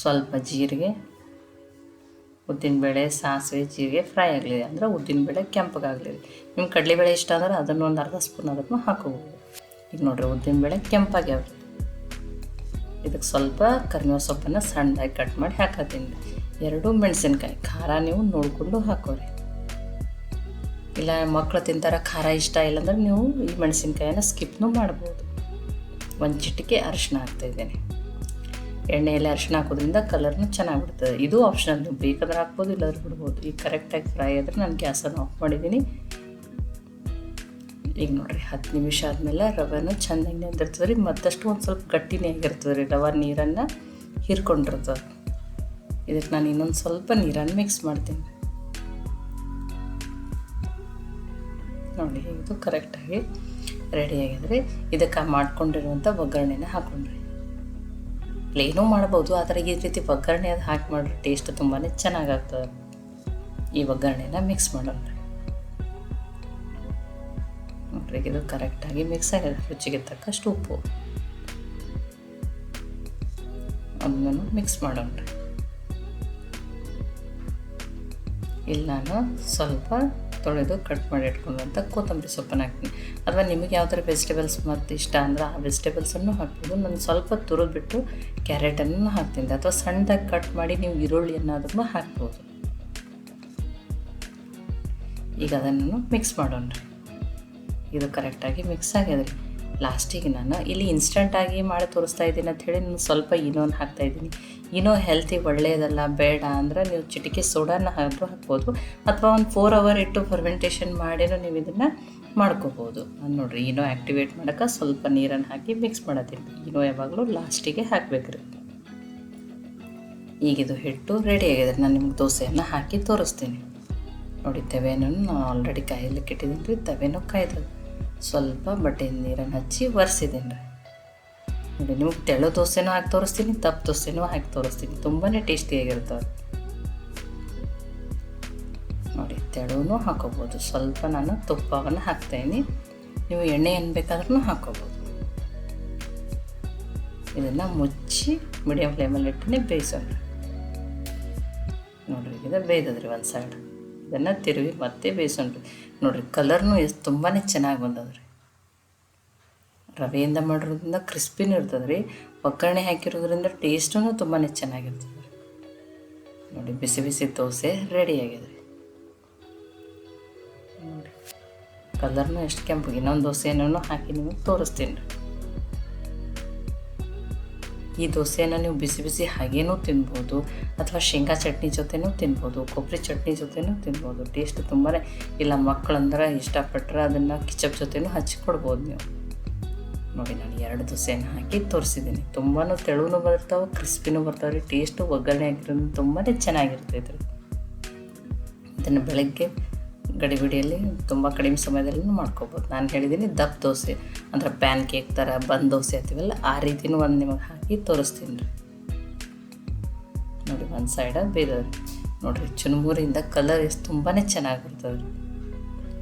ಸ್ವಲ್ಪ ಜೀರಿಗೆ ಉದ್ದಿನಬೇಳೆ ಸಾಸಿವೆ, ಜೀರಿಗೆ ಫ್ರೈ ಆಗಲಿ ಅಂದರೆ ಉದ್ದಿನಬೇಳೆ ಕೆಂಪಗಾಗಲಿದೆ ನಿಮ್ಮ ಕಡಲೆಬೇಳೆ ಇಷ್ಟ ಅಂದ್ರೆ ಅದನ್ನು ಒಂದು ಅರ್ಧ ಸ್ಪೂನ್ ಅದನ್ನು ಹಾಕೋಬೋದು. ಈಗ ನೋಡಿರಿ ಉದ್ದಿನಬೇಳೆ ಕೆಂಪಾಗ್ಯಾವ ಇದಕ್ಕೆ ಸ್ವಲ್ಪ ಕರಿಮೆ ಸೊಪ್ಪನ್ನು ಸಣ್ಣದಾಗಿ ಕಟ್ ಮಾಡಿ ಹಾಕತ್ತೀನಿ ಎರಡು ಮೆಣಸಿನ್ಕಾಯಿ ಖಾರ ನೀವು ನೋಡಿಕೊಂಡು ಹಾಕೋರಿ. ಇಲ್ಲ ಮಕ್ಕಳು ತಿಂತಾರೆ ಖಾರ ಇಷ್ಟ ಇಲ್ಲಾಂದ್ರೆ ನೀವು ಈ ಮೆಣಸಿನ್ಕಾಯನ್ನು ಸ್ಕಿಪ್ನೂ ಮಾಡ್ಬೋದು. ಒಂದು ಚಿಟಿಕೆ ಅರಿಶಿನ ಹಾಕ್ತಾಯಿದ್ದೇನೆ ಎಣ್ಣೆಯಲ್ಲಿ ಅರಿಶಿನ ಹಾಕೋದ್ರಿಂದ ಕಲರ್ನು ಚೆನ್ನಾಗಿ ಬಿಡ್ತದೆ ಇದು ಆಪ್ಷನಲ್ ನೀವು ಬೇಕಾದ್ರೆ ಹಾಕ್ಬೋದು, ಇಲ್ಲಾದ್ರೂ ಬಿಡ್ಬೋದು. ಈಗ ಕರೆಕ್ಟಾಗಿ ಫ್ರೈ ಆದರೆ ನಾನು ಗ್ಯಾಸನ್ನು ಆಫ್ ಮಾಡಿದ್ದೀನಿ. ಈಗ ನೋಡಿರಿ, ಹತ್ತು ನಿಮಿಷ ಆದಮೇಲೆ ರವೆನೂ ಚೆನ್ನಾಗಿ ನೆಂದಿರ್ತದೆ ರೀ. ಮತ್ತಷ್ಟು ಒಂದು ಸ್ವಲ್ಪ ಗಟ್ಟಿನೇ ಆಗಿರ್ತದೆ ರೀ. ರವೆ ನೀರನ್ನು ಹೀರ್ಕೊಂಡಿರ್ತದೆ. ಇದಕ್ಕೆ ನಾನು ಇನ್ನೊಂದು ಸ್ವಲ್ಪ ನೀರನ್ನು ಮಿಕ್ಸ್ ಮಾಡ್ತೀನಿ. ನೋಡಿ, ಇದು ಕರೆಕ್ಟಾಗಿ ರೆಡಿ ಆಗಿದ್ರೆ ಇದಕ್ಕೆ ಮಾಡ್ಕೊಂಡಿರುವಂಥ ಒಗ್ಗರಣೆನ ಹಾಕೊಂಡ್ರಿ. ಪ್ಲೇನೂ ಮಾಡ್ಬೋದು ಆದರೆ ಈ ರೀತಿ ಒಗ್ಗರಣೆ ಅದು ಹಾಕಿ ಮಾಡಿದ್ರೆ ಟೇಸ್ಟ್ ತುಂಬಾ ಚೆನ್ನಾಗಾಗ್ತದೆ. ಈ ಒಗ್ಗರಣೆನ ಮಿಕ್ಸ್ ಮಾಡೋಣ ನೋಡ್ರಿ, ಇದು ಕರೆಕ್ಟಾಗಿ ಮಿಕ್ಸ್ ಆಗಿದೆ. ರುಚಿಗೆ ತಕ್ಕಷ್ಟು ಉಪ್ಪು. ಅದನ್ನು ಮಿಕ್ಸ್ ಮಾಡೋಣ ಇಲ್ಲಿ ನಾನು ಸ್ವಲ್ಪ ತೊಳೆದು ಕಟ್ ಮಾಡಿ ಇಟ್ಕೊಂಡಂಥ ಕೊತ್ತಂಬರಿ ಸೊಪ್ಪನ್ನ ಹಾಕ್ತೀನಿ. ಅಥವಾ ನಿಮಗೆ ಯಾವ ಥರ ವೆಜಿಟೇಬಲ್ಸ್ ಮತ್ತು ಇಷ್ಟ ಅಂದ್ರೆ ಆ ವೆಜಿಟೇಬಲ್ಸನ್ನು ಹಾಕ್ಬೋದು. ನಾನು ಸ್ವಲ್ಪ ತುರಿದ್ಬಿಟ್ಟು ಕ್ಯಾರೆಟನ್ನು ಹಾಕ್ತೀನಿ. ಅಥವಾ ಸಣ್ಣದಾಗಿ ಕಟ್ ಮಾಡಿ ನೀವು ಈರುಳ್ಳಿಯನ್ನಾದ್ರೂ ಹಾಕ್ಬೋದು. ಈಗ ಅದನ್ನು ಮಿಕ್ಸ್ ಮಾಡೋಣ. ಇದು ಕರೆಕ್ಟಾಗಿ ಮಿಕ್ಸ್ ಆಗಿದೆ. ಲಾಸ್ಟಿಗೆ ನಾನು ಇಲ್ಲಿ ಇನ್ಸ್ಟಂಟಾಗಿ ಮಾಡಿ ತೋರಿಸ್ತಾ ಇದ್ದೀನಿ ಅಂತ ಹೇಳಿ ನಾನು ಸ್ವಲ್ಪ ಇನೋನ್ ಹಾಕ್ತಾ ಇದ್ದೀನಿ. ಇನೋ ಹೆಲ್ತಿ ಒಳ್ಳೆಯದಲ್ಲ, ಬೇಡ ಅಂದ್ರೆ ನೀವು ಚಿಟಿಕೆ ಸೋಡಾನ ಆದರೂ ಹಾಕ್ಬೋದು. ಅಥವಾ ಒಂದು ಫೋರ್ ಅವರ್ ಇಟ್ಟು ಫರ್ಮೆಂಟೇಷನ್ ಮಾಡಿನೂ ನೀವು ಇದನ್ನು ಮಾಡ್ಕೋಬೋದು. ನೋಡಿರಿ ಇನೋ ಆ್ಯಕ್ಟಿವೇಟ್ ಮಾಡೋಕೆ ಸ್ವಲ್ಪ ನೀರನ್ನು ಹಾಕಿ ಮಿಕ್ಸ್ ಮಾಡತ್ತೀನಿ. ಇನೋ ಯಾವಾಗಲೂ ಲಾಸ್ಟಿಗೆ ಹಾಕ್ಬೇಕ್ರಿ. ಈಗಿದು ಹಿಟ್ಟು ರೆಡಿ ಆಗಿದೆ ನಾನು ನಿಮ್ಗೆ ದೋಸೆಯನ್ನು ಹಾಕಿ ತೋರಿಸ್ತೀನಿ. ನೋಡಿ ತವೆನೂ ನಾನು ಆಲ್ರೆಡಿ ಕಾಯಲಿಕ್ಕೆ ಇಟ್ಟಿದ್ದೀನಿ ರೀ, ತವೆನೂ ಸ್ವಲ್ಪ ಬಟ್ಟೆ ನೀರನ್ನು ಹಚ್ಚಿ ಒರೆಸಿದ್ದೀನಿ ರೀ. ನೋಡಿ, ನಿಮಗೆ ತೆಳು ದೋಸೆನೂ ಹಾಕಿ ತೋರಿಸ್ತೀನಿ ತಪ್ಪು ದೋಸೆನೂ ಹಾಕಿ ತೋರಿಸ್ತೀನಿ. ತುಂಬಾ ಟೇಸ್ಟಿಯಾಗಿರ್ತವೆ ನೋಡಿ, ತೆಳುನೂ ಹಾಕೋಬೋದು. ಸ್ವಲ್ಪ ನಾನು ತುಪ್ಪವನ್ನು ಹಾಕ್ತಾಯಿನಿ ನೀವು ಎಣ್ಣೆ ಏನು ಬೇಕಾದ್ರೂ ಹಾಕೋಬೋದು. ಇದನ್ನು ಮುಚ್ಚಿ ಮೀಡಿಯಮ್ ಫ್ಲೇಮಲ್ಲಿ ಇಟ್ಟನೆ ಬೇಯಿಸೋಣ. ನೋಡ್ರಿ ಇದು ಬೇಯ್ದದ್ರಿ ಒಂದು ಸೈಡ್ ಇದನ್ನು ತಿರುವಿ ಮತ್ತೆ ಬೇಯಿಸೋಣ ನೋಡಿರಿ ಕಲರ್ನು ಎಷ್ಟು ತುಂಬಾ ಚೆನ್ನಾಗಿ ಬಂದದ್ರಿ. ರವೆಯಿಂದ ಮಾಡಿರೋದ್ರಿಂದ ಕ್ರಿಸ್ಪಿನೂ ಇರ್ತದೆ ರೀ ಒಗ್ಗರಣೆ ಹಾಕಿರೋದ್ರಿಂದ ಟೇಸ್ಟೂ ತುಂಬಾ ಚೆನ್ನಾಗಿರ್ತದೆ ನೋಡಿ, ಬಿಸಿ ಬಿಸಿ ದೋಸೆ ರೆಡಿ ಆಗಿದೆ ರೀ ನೋಡಿ ಕಲರ್ನು ಎಷ್ಟು ಕೆಂಪು, ಇನ್ನೊಂದು ದೋಸೆನೂ ಹಾಕಿ ನಿಮಗೆ ತೋರಿಸ್ತೀನಿ. ರೀ ಈ ದೋಸೆಯನ್ನು ನೀವು ಬಿಸಿ ಬಿಸಿ ಹಾಗೇನೂ ತಿನ್ಬೋದು. ಅಥವಾ ಶೇಂಗಾ ಚಟ್ನಿ ಜೊತೆನೂ ತಿನ್ಬೋದು, ಕೊಬ್ಬರಿ ಚಟ್ನಿ ಜೊತೆನೂ ತಿನ್ಬೋದು. ಟೇಸ್ಟ್ ತುಂಬಾ ಇಲ್ಲ ಮಕ್ಕಳಂದ್ರೆ ಇಷ್ಟಪಟ್ಟರೆ ಅದನ್ನು ಕಿಚಪ್ ಜೊತೆನೂ ಹಚ್ಚಿ ಕೊಡ್ಬೋದು ನೀವು. ನೋಡಿ, ನಾನು ಎರಡು ದೋಸೆನ ಹಾಕಿ ತೋರಿಸಿದ್ದೀನಿ. ತುಂಬಾ ತೆಳುವೂ ಬರ್ತಾವೆ ಕ್ರಿಸ್ಪಿನೂ ಬರ್ತಾವೆ ರೀ. ಟೇಸ್ಟು ಒಗ್ಗರಣೆ ಆಗಿರೋದು ತುಂಬಾ ಚೆನ್ನಾಗಿರ್ತೈತೆ ರೀ ಇದನ್ನು ಬೆಳಗ್ಗೆ ಗಡಿಬಿಡಿಯಲ್ಲಿ, ತುಂಬ ಕಡಿಮೆ ಸಮಯದಲ್ಲಿ ಮಾಡ್ಕೋಬೋದು. ನಾನು ಹೇಳಿದ್ದೀನಿ ದಪ್ಪ ದೋಸೆ, ಅಂದ್ರೆ ಪ್ಯಾನ್ ಕೇಕ್ ಥರ ಬಂದ್ ದೋಸೆ ಅಂತೀವಲ್ಲ, ಆ ರೀತಿನೂ ಒಂದು ನಿಮಗೆ ಹಾಕಿ ತೋರಿಸ್ತೀನಿ ರೀ. ನೋಡಿ, ಒಂದು ಸೈಡ ಬೇರೆ ನೋಡಿರಿ, ಚುನ್ಮೂರಿಂದ ಕಲರ್ ಎಷ್ಟು ತುಂಬಾ ಚೆನ್ನಾಗಿ ಬರ್ತದೆ ರೀ.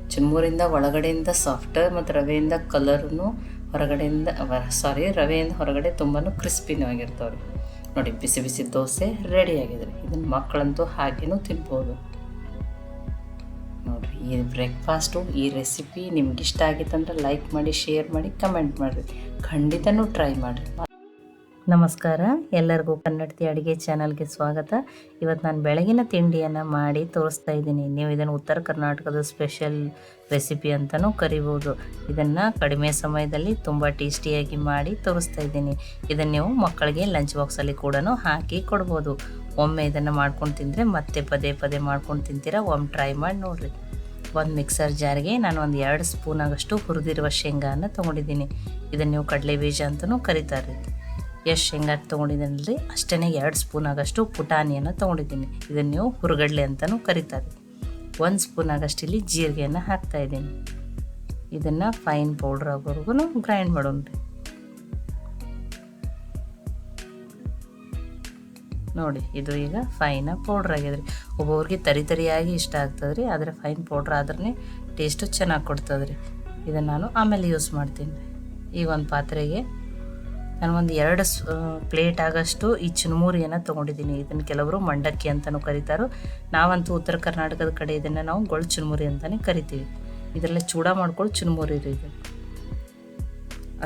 ಚುನ್ಮೂರಿಂದ ಒಳಗಡೆಯಿಂದ ಸಾಫ್ಟ್ ಮತ್ತು ರವೆಯಿಂದ ಕಲರೂ ಹೊರಗಡೆಯಿಂದ ಸಾರಿ ರವೆಯಿಂದ ಹೊರಗಡೆ ತುಂಬಾ ಕ್ರಿಸ್ಪಿನೂ ಆಗಿರ್ತಾವೆ ರೀ. ನೋಡಿ, ಬಿಸಿ ಬಿಸಿ ದೋಸೆ ರೆಡಿ ಆಗಿದೆ ಇದನ್ನು ಮಕ್ಕಳಂತೂ ಹಾಗೇನೂ ತಿನ್ಬೋದು. ನೋಡಿರಿ ಈ ಬ್ರೇಕ್ಫಾಸ್ಟು ಈ ರೆಸಿಪಿ ನಿಮ್ಗೆ ಇಷ್ಟ ಆಗಿತ್ತಂದ್ರೆ ಲೈಕ್ ಮಾಡಿ ಶೇರ್ ಮಾಡಿ ಕಮೆಂಟ್ ಮಾಡಿರಿ. ಖಂಡಿತನೂ ಟ್ರೈ ಮಾಡಿರಿ. ನಮಸ್ಕಾರ. ಎಲ್ಲರಿಗೂ ಕನ್ನಡತಿ ಅಡುಗೆ ಚಾನಲ್ಗೆ ಸ್ವಾಗತ. ಇವತ್ತು ನಾನು ಬೆಳಗಿನ ತಿಂಡಿಯನ್ನು ಮಾಡಿ ತೋರಿಸ್ತಾ ಇದ್ದೀನಿ. ನೀವು ಇದನ್ನು ಉತ್ತರ ಕರ್ನಾಟಕದ ಸ್ಪೆಷಲ್ ರೆಸಿಪಿ ಅಂತಲೂ ಕರಿಬೋದು. ಇದನ್ನು ಕಡಿಮೆ ಸಮಯದಲ್ಲಿ ತುಂಬ ಟೇಸ್ಟಿಯಾಗಿ ಮಾಡಿ ತೋರಿಸ್ತಾ ಇದ್ದೀನಿ. ಇದನ್ನು ನೀವು ಮಕ್ಕಳಿಗೆ ಲಂಚ್ ಬಾಕ್ಸಲ್ಲಿ ಕೂಡ ಹಾಕಿ ಕೊಡ್ಬೋದು. ಒಮ್ಮೆ ಇದನ್ನು ಮಾಡ್ಕೊಂಡು ತಿಂದರೆ ಮತ್ತೆ ಪದೇ ಪದೇ ಮಾಡ್ಕೊಂಡು ತಿಂತೀರಾ? ಒಮ್ಮೆ ಟ್ರೈ ಮಾಡಿ ನೋಡಿರಿ. ಒಂದು ಮಿಕ್ಸರ್ ಜಾರ್ಗೆ ನಾನು ಒಂದು ಎರಡು ಸ್ಪೂನ್ ಆಗಷ್ಟು ಹುರಿದಿರುವ ಶೇಂಗಾನ ತೊಗೊಂಡಿದ್ದೀನಿ. ಇದನ್ನು ನೀವು ಕಡಲೆ ಬೀಜ ಅಂತಲೂ ಕರೀತಾರೆ ಎಷ್ಟು ಶೇಂಗಾ ತೊಗೊಂಡಿದ್ದೀನಲ್ರಿ ಅಷ್ಟೇ ಎರಡು ಸ್ಪೂನ್ ಆಗಷ್ಟು ಪುಟಾಣಿಯನ್ನು ತೊಗೊಂಡಿದ್ದೀನಿ. ಇದನ್ನು ನೀವು ಹುರುಗಡ್ಲೆ ಅಂತಲೂ ಕರೀತಾರೆ ಒಂದು ಸ್ಪೂನ್ ಆಗಷ್ಟು ಇಲ್ಲಿ ಜೀರಿಗೆಯನ್ನು ಹಾಕ್ತಾಯಿದ್ದೀನಿ ಇದನ್ನು ಫೈನ್ ಪೌಡ್ರ್ ಆಗೋವರೆಗೂ ಗ್ರೈಂಡ್ ಮಾಡೋಣ್ರಿ. ನೋಡಿ, ಇದು ಈಗ ಫೈನ ಪೌಡ್ರ್ ಆಗಿದ್ರಿ. ಒಬ್ಬೊಬ್ರಿಗೆ ತರಿ ತರಿಯಾಗಿ ಇಷ್ಟ ಆಗ್ತದೆ ರೀ ಆದರೆ ಫೈನ್ ಪೌಡ್ರ್ ಆದ್ರೆ ಟೇಸ್ಟು ಚೆನ್ನಾಗಿ ಕೊಡ್ತದೆ ರೀ ಇದನ್ನು ನಾನು ಆಮೇಲೆ ಯೂಸ್ ಮಾಡ್ತೀನಿ. ಈಗ ಒಂದು ಪಾತ್ರೆಗೆ ನಾನು ಒಂದು ಎರಡು ಪ್ಲೇಟ್ ಆಗಷ್ಟು ಈ ಚುನ್ಮುರಿಯನ್ನು ತೊಗೊಂಡಿದ್ದೀನಿ. ಇದನ್ನು ಕೆಲವರು ಮಂಡಕ್ಕಿ ಅಂತಲೂ ಕರೀತಾರೋ. ನಾವಂತೂ ಉತ್ತರ ಕರ್ನಾಟಕದ ಕಡೆ ಇದನ್ನು ನಾವು ಗೊಳ್ ಚುನ್ಮುರಿ ಅಂತಲೇ ಕರಿತೀವಿ. ಇದರಲ್ಲೇ ಚೂಡ ಮಾಡ್ಕೊಳ್ಳಿ ಚುನ್ಮುರಿ ರೀ ಇದು.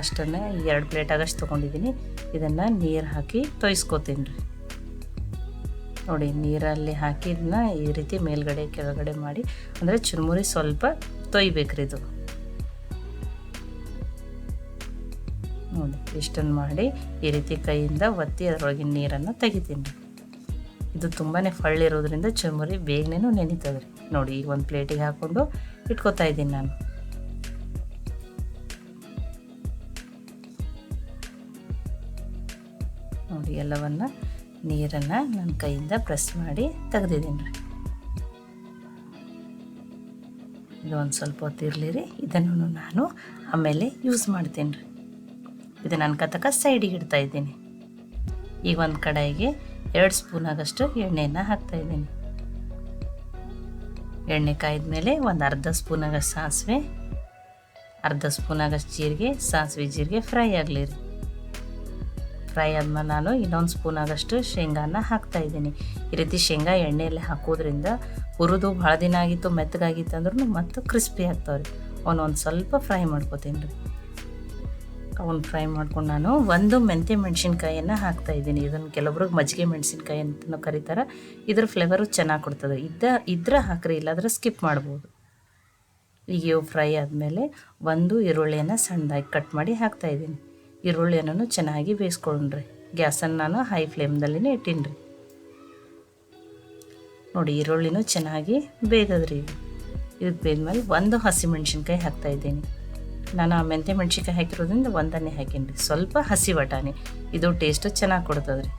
ಅಷ್ಟನ್ನು ಎರಡು ಪ್ಲೇಟ್ ಆಗಷ್ಟು ತೊಗೊಂಡಿದ್ದೀನಿ. ಇದನ್ನು ನೀರು ಹಾಕಿ ತೊಯ್ಸ್ಕೊತೀನಿ ರೀ ನೋಡಿ, ನೀರಲ್ಲಿ ಹಾಕಿದ್ನ ಈ ರೀತಿ ಮೇಲ್ಗಡೆ ಕೆಳಗಡೆ ಮಾಡಿ, ಅಂದರೆ ಚುರುಮುರಿ ಸ್ವಲ್ಪ ತೊಯ್ಬೇಕ್ರಿ ಇದು. ನೋಡಿ ಇಷ್ಟನ್ನು ಮಾಡಿ ಈ ರೀತಿ ಕೈಯಿಂದ ಒತ್ತಿ ಅದರೊಳಗಿನ ನೀರನ್ನು ತೆಗಿತೀನಿ. ಇದು ತುಂಬಾ ಫಳ್ಳಿರೋದ್ರಿಂದ ಚುರುಮುರಿ ಬೇಗನೆ ನೆನೀತದೆ ರೀ ನೋಡಿ, ಈಗ ಒಂದು ಪ್ಲೇಟಿಗೆ ಹಾಕ್ಕೊಂಡು ಇಟ್ಕೋತಾ ಇದ್ದೀನಿ ನಾನು. ನೋಡಿ, ಎಲ್ಲವನ್ನ ನೀರನ್ನು ನನ್ನ ಕೈಯಿಂದ ಪ್ರೆಸ್ ಮಾಡಿ ತೆಗೆದಿದ್ದೀನಿ ರೀ. ಇದು ಒಂದು ಸ್ವಲ್ಪ ಹೊತ್ತಿರಲಿ ರೀ. ಇದನ್ನು ನಾನು ಆಮೇಲೆ ಯೂಸ್ ಮಾಡ್ತೀನಿ ರೀ. ಇದು ನನ್ನ ಕತಕ ಸೈಡಿಗೆ ಇಡ್ತಾ ಇದ್ದೀನಿ. ಈಗ ಒಂದು ಕಡಾಯಿಗೆ ಎರಡು ಸ್ಪೂನ್ ಆಗಷ್ಟು ಎಣ್ಣೆಯನ್ನು ಹಾಕ್ತಾ ಇದ್ದೀನಿ. ಎಣ್ಣೆ ಕಾಯ್ದ ಮೇಲೆ ಒಂದು ಅರ್ಧ ಸ್ಪೂನ್ ಆಗಷ್ಟು ಸಾಸಿವೆ, ಅರ್ಧ ಸ್ಪೂನ್ ಆಗಷ್ಟು ಜೀರಿಗೆ, ಸಾಸಿವೆ ಜೀರಿಗೆ ಫ್ರೈ ಆಗಲಿ ರೀ. ಫ್ರೈ ಆದ್ಮೇಲೆ ನಾನು ಇನ್ನೊಂದು ಸ್ಪೂನ್ ಆಗಷ್ಟು ಶೇಂಗಾನ ಹಾಕ್ತಾ ಇದ್ದೀನಿ. ಈ ರೀತಿ ಶೇಂಗಾ ಎಣ್ಣೆಯಲ್ಲಿ ಹಾಕೋದ್ರಿಂದ ಹುರಿದು ಭಾಳ ದಿನ ಆಗಿತ್ತು, ಮೆತ್ತಗಾಗಿತ್ತು ಅಂದ್ರೂ ಮತ್ತು ಕ್ರಿಸ್ಪಿ ಆಗ್ತಾವೆ ರೀ ಅವನೊಂದು ಸ್ವಲ್ಪ ಫ್ರೈ ಮಾಡ್ಕೋತೀನಿ ರೀ. ಅವನ್ನ ಫ್ರೈ ಮಾಡ್ಕೊಂಡು ನಾನು ಒಂದು ಮೆಂತ್ಯ ಮೆಣಸಿನ್ಕಾಯಿಯನ್ನು ಹಾಕ್ತಾ ಇದ್ದೀನಿ. ಇದನ್ನು ಕೆಲವ್ರಿಗೆ ಮಜ್ಜಿಗೆ ಮೆಣಸಿನ್ಕಾಯಿ ಅಂತಲೂ ಕರೀತಾರೆ. ಇದ್ರ ಫ್ಲೇವರು ಚೆನ್ನಾಗಿ ಕೊಡ್ತದೆ. ಇದ್ದ, ಇದ್ರೆ ಹಾಕ್ರಿ, ಇಲ್ಲಾದ್ರೆ ಸ್ಕಿಪ್ ಮಾಡ್ಬೋದು. ಈಗ ಫ್ರೈ ಆದಮೇಲೆ ಒಂದು ಈರುಳ್ಳಿಯನ್ನು ಸಣ್ಣದಾಗಿ ಕಟ್ ಮಾಡಿ ಹಾಕ್ತಾ ಇದ್ದೀನಿ. ಈರುಳ್ಳಿಯನ್ನು ಚೆನ್ನಾಗಿ ಬೇಯಿಸ್ಕೊಂಡ್ರಿ ಗ್ಯಾಸನ್ನು ನಾನು ಹೈ ಫ್ಲೇಮ್ದಲ್ಲಿನೇ ಇಟ್ಟೀನಿ ರೀ ನೋಡಿ, ಈರುಳ್ಳಿನೂ ಚೆನ್ನಾಗಿ ಇದು ಇದಕ್ಕೆ ಬೇಯ್ದ್ಮೇಲೆ ಒಂದು ಹಸಿ ಮೆಣಸಿನ್ಕಾಯಿ ಹಾಕ್ತಾ ಇದ್ದೀನಿ. ನಾನು ಆ ಮೆಂತೆ ಮೆಣಸಿನ್ಕಾಯಿ ಹಾಕಿರೋದ್ರಿಂದ ಒಂದನ್ನೇ ಹಾಕೀನಿ ಸ್ವಲ್ಪ ಹಸಿ ಬಟಾಣಿ. ಇದು ಟೇಸ್ಟ್ ಚೆನ್ನಾಗಿ ಕೊಡ್ತದ್ರಿ. ರೀ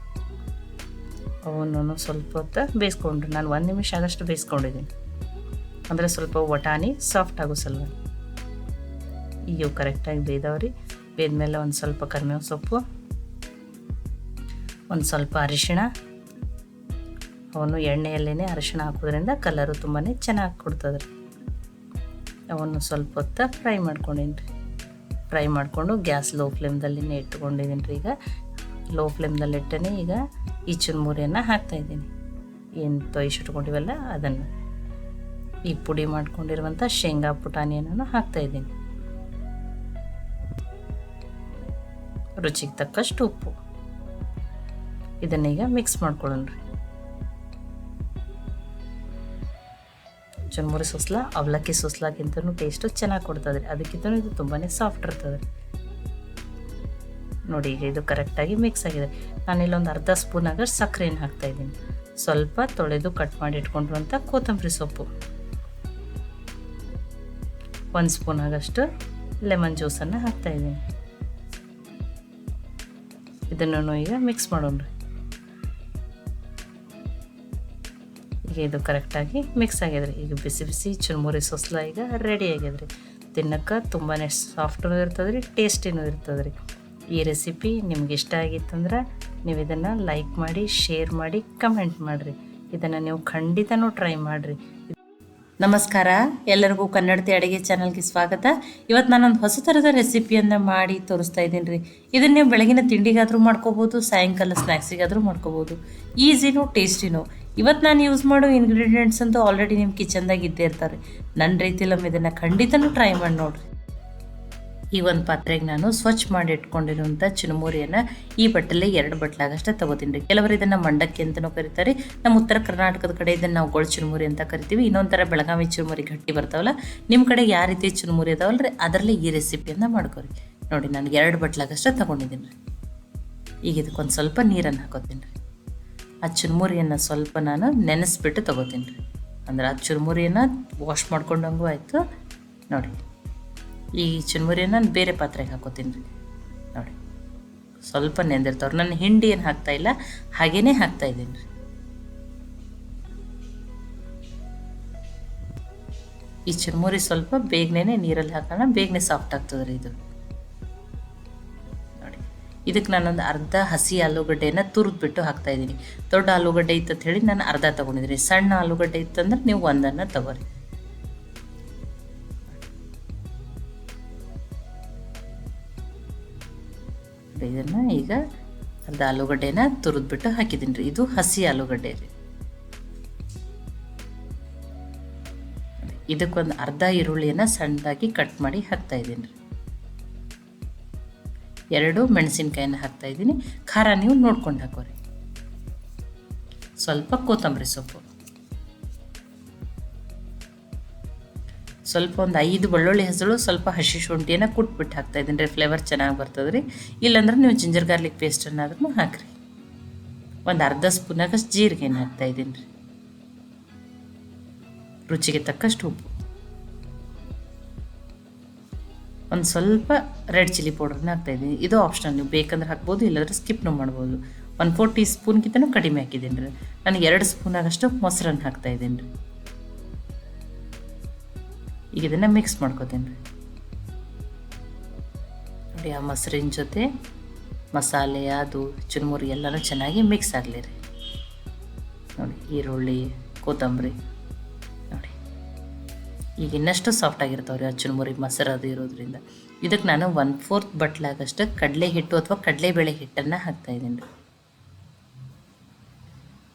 ಅವನ್ನೂ ಸ್ವಲ್ಪ ಹೊತ್ತು ಬೇಯಿಸ್ಕೊಂಡ್ರಿ. ನಾನು ಒಂದು ನಿಮಿಷ ಆಗಷ್ಟು ಬೇಯಿಸ್ಕೊಂಡಿದ್ದೀನಿ. ಅಂದರೆ ಸ್ವಲ್ಪ ಬಟಾಣಿ ಸಾಫ್ಟ್ ಆಗೋ ಸಲುವಾಗಿ. ಇವು ಕರೆಕ್ಟಾಗಿ ಬೇಯ್ದವ್ರಿ. ಬೇಯ್ದ್ಮೇಲೆ ಒಂದು ಸ್ವಲ್ಪ ಕರಿಬೇವು ಸೊಪ್ಪು, ಒಂದು ಸ್ವಲ್ಪ ಅರಿಶಿಣ. ಅವನು ಎಣ್ಣೆಯಲ್ಲೇ ಅರಿಶಿಣ ಹಾಕೋದ್ರಿಂದ ಕಲರು ತುಂಬಾ ಚೆನ್ನಾಗಿ ಕೊಡ್ತದೆ. ರೀ ಸ್ವಲ್ಪ ಹೊತ್ತ ಫ್ರೈ ಮಾಡ್ಕೊಂಡೀನಿ. ರೀ ಫ್ರೈ ಮಾಡಿಕೊಂಡು ಗ್ಯಾಸ್ ಲೋ ಫ್ಲೇಮ್ದಲ್ಲಿನೇ ಇಟ್ಕೊಂಡಿದ್ದೀನಿ ರೀ ಈಗ. ಲೋ ಫ್ಲೇಮ್ದಲ್ಲಿ ಇಟ್ಟನೆ ಈಗ ಈ ಹಾಕ್ತಾ ಹಾಕ್ತಾಯಿದ್ದೀನಿ ಏನು ತೊಯ್ಸಿಟ್ಕೊಂಡಿವಲ್ಲ ಅದನ್ನು. ಈ ಪುಡಿ ಮಾಡ್ಕೊಂಡಿರುವಂಥ ಶೇಂಗಾ ಪುಟಾಣಿಯನ್ನು ಹಾಕ್ತಾಯಿದ್ದೀನಿ ರುಚಿಗೆ ತಕ್ಕಷ್ಟು ಉಪ್ಪು. ಇದನ್ನೀಗ ಮಿಕ್ಸ್ ಮಾಡ್ಕೊಳ್ಳೋಣ ರೀ. ಚುರುಮುರಿ ಸುಸ್ಲ, ಅವಲಕ್ಕಿ ಸುಸ್ಲಾಗಿಂತನೂ ಟೇಸ್ಟು ಚೆನ್ನಾಗಿ ಕೊಡ್ತದೆ ರೀ ಅದಕ್ಕಿಂತ ಇದು ತುಂಬಾ ಸಾಫ್ಟ್ ಇರ್ತದೆ ನೋಡಿ, ಈಗ ಇದು ಕರೆಕ್ಟಾಗಿ ಮಿಕ್ಸ್ ಆಗಿದೆ. ನಾನಿಲ್ಲೊಂದು ಅರ್ಧ ಸ್ಪೂನ್ ಆಗಷ್ಟು ಸಕ್ಕರೆಯನ್ನು ಹಾಕ್ತಾಯಿದ್ದೀನಿ ಸ್ವಲ್ಪ ತೊಳೆದು ಕಟ್ ಮಾಡಿ ಇಟ್ಕೊಂಡಿರುವಂಥ ಕೊತ್ತಂಬರಿ ಸೊಪ್ಪು. ಒಂದು ಸ್ಪೂನ್ ಆಗಷ್ಟು ಲೆಮನ್ ಜ್ಯೂಸನ್ನು ಹಾಕ್ತಾಯಿದ್ದೀನಿ ಇದನ್ನು ಈಗ ಮಿಕ್ಸ್ ಮಾಡೋಣ ಈಗ ಇದು ಕರೆಕ್ಟಾಗಿ ಮಿಕ್ಸ್ ಆಗ್ಯದ್ರಿ ಈಗ ಬಿಸಿ ಬಿಸಿ ಚುರುಮುರಿ ಸೊಸ್ಲ ಈಗ ರೆಡಿ ಆಗ್ಯದ್ರಿ ತಿನ್ನಕ್ಕೆ ತುಂಬಾ ಸಾಫ್ಟೂ ಇರ್ತದೆ ರೀ ಟೇಸ್ಟಿನೂ ಇರ್ತದೆ ರೀ. ಈ ರೆಸಿಪಿ ನಿಮ್ಗೆ ಇಷ್ಟ ಆಗಿತ್ತಂದ್ರೆ ನೀವು ಇದನ್ನು ಲೈಕ್ ಮಾಡಿ ಶೇರ್ ಮಾಡಿ ಕಮೆಂಟ್ ಮಾಡಿರಿ. ಇದನ್ನು ನೀವು ಖಂಡಿತನೂ ಟ್ರೈ ಮಾಡಿರಿ. ನಮಸ್ಕಾರ. ಎಲ್ಲರಿಗೂ ಕನ್ನಡತಿ ಅಡುಗೆ ಚಾನಲ್ಗೆ ಸ್ವಾಗತ. ಇವತ್ತು ನಾನೊಂದು ಹೊಸ ಥರದ ರೆಸಿಪಿಯನ್ನು ಮಾಡಿ ತೋರಿಸ್ತಾ ಇದ್ದೀನಿ ರೀ ಇದನ್ನು ನೀವು ಬೆಳಗಿನ ತಿಂಡಿಗಾದರೂ ಮಾಡ್ಕೋಬೋದು, ಸಾಯಂಕಾಲ ಸ್ನ್ಯಾಕ್ಸಿಗಾದರೂ ಮಾಡ್ಕೋಬೋದು. ಈಸಿನೂ ಟೇಸ್ಟಿನೂ. ಇವತ್ತು ನಾನು ಯೂಸ್ ಮಾಡೋ ಇಂಗ್ರೀಡಿಯೆಂಟ್ಸ್ ಅಂತೂ ಆಲ್ರೆಡಿ ನಿಮ್ಮ ಕಿಚನ್ದಾಗ ಇದ್ದೇ ಇರ್ತಾರೆ. ನನ್ನ ರೀತಿಲಮ್ಮ ಇದನ್ನು ಖಂಡಿತನೂ ಟ್ರೈ ಮಾಡಿ ನೋಡಿರಿ. ಈ ಒಂದು ಪಾತ್ರೆಗೆ ನಾನು ಸ್ವಚ್ಛ ಮಾಡಿ ಇಟ್ಕೊಂಡಿರುವಂಥ ಚುರುಮುರಿಯನ್ನು ಈ ಬಟ್ಟಲೆ ಎರಡು ಬಟ್ಲಾಗಷ್ಟೇ ತಗೋತೀನಿ ರೀ. ಕೆಲವರು ಇದನ್ನು ಮಂಡಕ್ಕಿ ಅಂತಲೂ ಕರೀತಾರೆ. ನಮ್ಮ ಉತ್ತರ ಕರ್ನಾಟಕದ ಕಡೆ ಇದನ್ನು ನಾವು ಗೊಳ ಚುರುಮುರಿ ಅಂತ ಕರಿತೀವಿ. ಇನ್ನೊಂಥರ ಥರ ಬೆಳಗಾವಿ ಚುರುಮುರಿ ಗಟ್ಟಿ ಬರ್ತಾವಲ್ಲ ನಿಮ್ಮ ಕಡೆ ಯಾವ ರೀತಿ ಚುರುಮುರಿ ಅದಾವಲ್ಲ ರೀ, ಅದರಲ್ಲಿ ಈ ರೆಸಿಪಿಯನ್ನು ಮಾಡ್ಕೊರಿ. ನೋಡಿ, ನಾನು ಎರಡು ಬಟ್ಲಾಗಷ್ಟೇ ತೊಗೊಂಡಿದ್ದೀನಿ ರೀ. ಈಗ ಇದಕ್ಕೊಂದು ಸ್ವಲ್ಪ ನೀರನ್ನು ಹಾಕೋತೀನಿ ರೀ. ಆ ಚುರುಮುರಿಯನ್ನು ಸ್ವಲ್ಪ ನಾನು ನೆನೆಸ್ಬಿಟ್ಟು ತೊಗೋತೀನಿ ರೀ. ಅಂದ್ರೆ ಆ ಚುರುಮುರಿಯನ್ನು ವಾಶ್ ಮಾಡ್ಕೊಂಡಂಗೂ ಆಯಿತು. ನೋಡಿ. ಈ ಚುರುಮುರಿಯನ್ನು ನಾನು ಬೇರೆ ಪಾತ್ರೆಗೆ ಹಾಕೋತೀನಿ ರೀ ನೋಡಿ. ಸ್ವಲ್ಪ ನೆಂದಿರ್ತಾವ್ರೆ. ನಾನು ಹಿಂಡಿ ಏನು ಹಾಕ್ತಾ ಇಲ್ಲ ಹಾಗೇ ಹಾಕ್ತಾ ಇದ್ದೀನಿ ರೀ. ಈ ಚುರುಮುರಿ ಸ್ವಲ್ಪ ಬೇಗನೆ ನೀರಲ್ಲಿ ಹಾಕೋಣ, ಬೇಗನೆ ಸಾಫ್ಟ್ ಆಗ್ತದೆ ರೀ ಇದು. ನೋಡಿ. ಇದಕ್ಕೆ ನಾನೊಂದು ಅರ್ಧ ಹಸಿ ಆಲೂಗಡ್ಡೆಯನ್ನು ತುರಿದ್ಬಿಟ್ಟು ಹಾಕ್ತಾ ಇದ್ದೀನಿ. ದೊಡ್ಡ ಆಲೂಗಡ್ಡೆ ಇತ್ತು ಹೇಳಿ ನಾನು ಅರ್ಧ ತೊಗೊಂಡಿದ್ದೀನಿ. ಸಣ್ಣ ಆಲೂಗಡ್ಡೆ ಇತ್ತಂದ್ರೆ ನೀವು ಒಂದನ್ನು ತಗೋರಿ. ಇದನ್ನು ಈಗ ಅರ್ಧ ಆಲೂಗಡ್ಡೆನ ತುರಿದ್ಬಿಟ್ಟು ಹಾಕಿದ್ದೀನಿ ರೀ. ಇದು ಹಸಿ ಆಲೂಗಡ್ಡೆ ರೀ. ಇದಕ್ಕೊಂದು ಅರ್ಧ ಈರುಳ್ಳಿಯನ್ನು ಸಣ್ಣದಾಗಿ ಕಟ್ ಮಾಡಿ ಹಾಕ್ತಾ ಇದ್ದೀನಿ ರೀ. ಎರಡು ಮೆಣಸಿನ್ಕಾಯಿನ ಹಾಕ್ತಾ ಇದ್ದೀನಿ. ಖಾರ ನೀವು ನೋಡ್ಕೊಂಡು ಹಾಕೋರಿ. ಸ್ವಲ್ಪ ಕೊತ್ತಂಬರಿ ಸೊಪ್ಪು. ಸ್ವಲ್ಪ ಒಂದು ಐದು ಬೆಳ್ಳುಳ್ಳಿ ಹೆಸರು, ಸ್ವಲ್ಪ ಹಸಿ ಶುಂಠಿಯನ್ನು ಕುಟ್ಬಿಟ್ಟು ಹಾಕ್ತಾ ಇದ್ದೀನಿ. ರೀ ಫ್ಲೇವರ್ ಚೆನ್ನಾಗಿ ಬರ್ತದೆ ರೀ. ಇಲ್ಲಾಂದ್ರೆ ನೀವು ಜಿಂಜರ್ ಗಾರ್ಲಿಕ್ ಪೇಸ್ಟನ್ನಾದ್ರೂ ಹಾಕಿರಿ. ಒಂದು ಅರ್ಧ ಸ್ಪೂನಾಗಷ್ಟು ಜೀರಿಗೆನ ಹಾಕ್ತಾ ಇದ್ದೀನಿ ರೀ. ರುಚಿಗೆ ತಕ್ಕಷ್ಟು ಉಪ್ಪು. ಒಂದು ಸ್ವಲ್ಪ ರೆಡ್ ಚಿಲ್ಲಿ ಪೌಡ್ರನ್ನ ಹಾಕ್ತಾಯಿದ್ದೀನಿ ಇದು ಆಪ್ಷನಲ್ ನೀವು ಬೇಕಂದ್ರೆ ಹಾಕ್ಬೋದು, ಇಲ್ಲಾಂದ್ರೆ ಸ್ಕಿಪ್ನು ಮಾಡ್ಬೋದು. ಒನ್ ಫೋರ್ ಟೀ ಸ್ಪೂನ್ಗಿಂತನೂ ಕಡಿಮೆ ಹಾಕಿದ್ದೀನಿ ರೀ. ನನಗೆ ಎರಡು ಸ್ಪೂನಾಗಷ್ಟು ಮೊಸರನ್ನು ಹಾಕ್ತಾಯಿದ್ದೀನಿ ರೀ. ಈಗ ಇದನ್ನು ಮಿಕ್ಸ್ ಮಾಡ್ಕೋತೀನಿ ರೀ. ನೋಡಿ, ಆ ಮೊಸರಿನ ಜೊತೆ ಮಸಾಲೆ, ಅದು, ಚುರುಮುರಿ ಎಲ್ಲನೂ ಚೆನ್ನಾಗಿ ಮಿಕ್ಸ್ ಆಗಲಿ ರೀ. ನೋಡಿ, ಈರುಳ್ಳಿ, ಕೊತ್ತಂಬರಿ, ನೋಡಿ. ಈಗ ಇನ್ನಷ್ಟು ಸಾಫ್ಟ್ ಆಗಿರ್ತಾವೆ ರೀ ಆ ಚುರುಮುರಿ, ಮೊಸರು ಅದು ಇರೋದ್ರಿಂದ. ಇದಕ್ಕೆ ನಾನು ಒನ್ ಫೋರ್ತ್ ಬಟ್ಲಾಗಷ್ಟು ಕಡಲೆ ಹಿಟ್ಟು ಅಥವಾ ಕಡಲೆಬೇಳೆ ಹಿಟ್ಟನ್ನು ಹಾಕ್ತಾಯಿದ್ದೀನಿ ರೀ.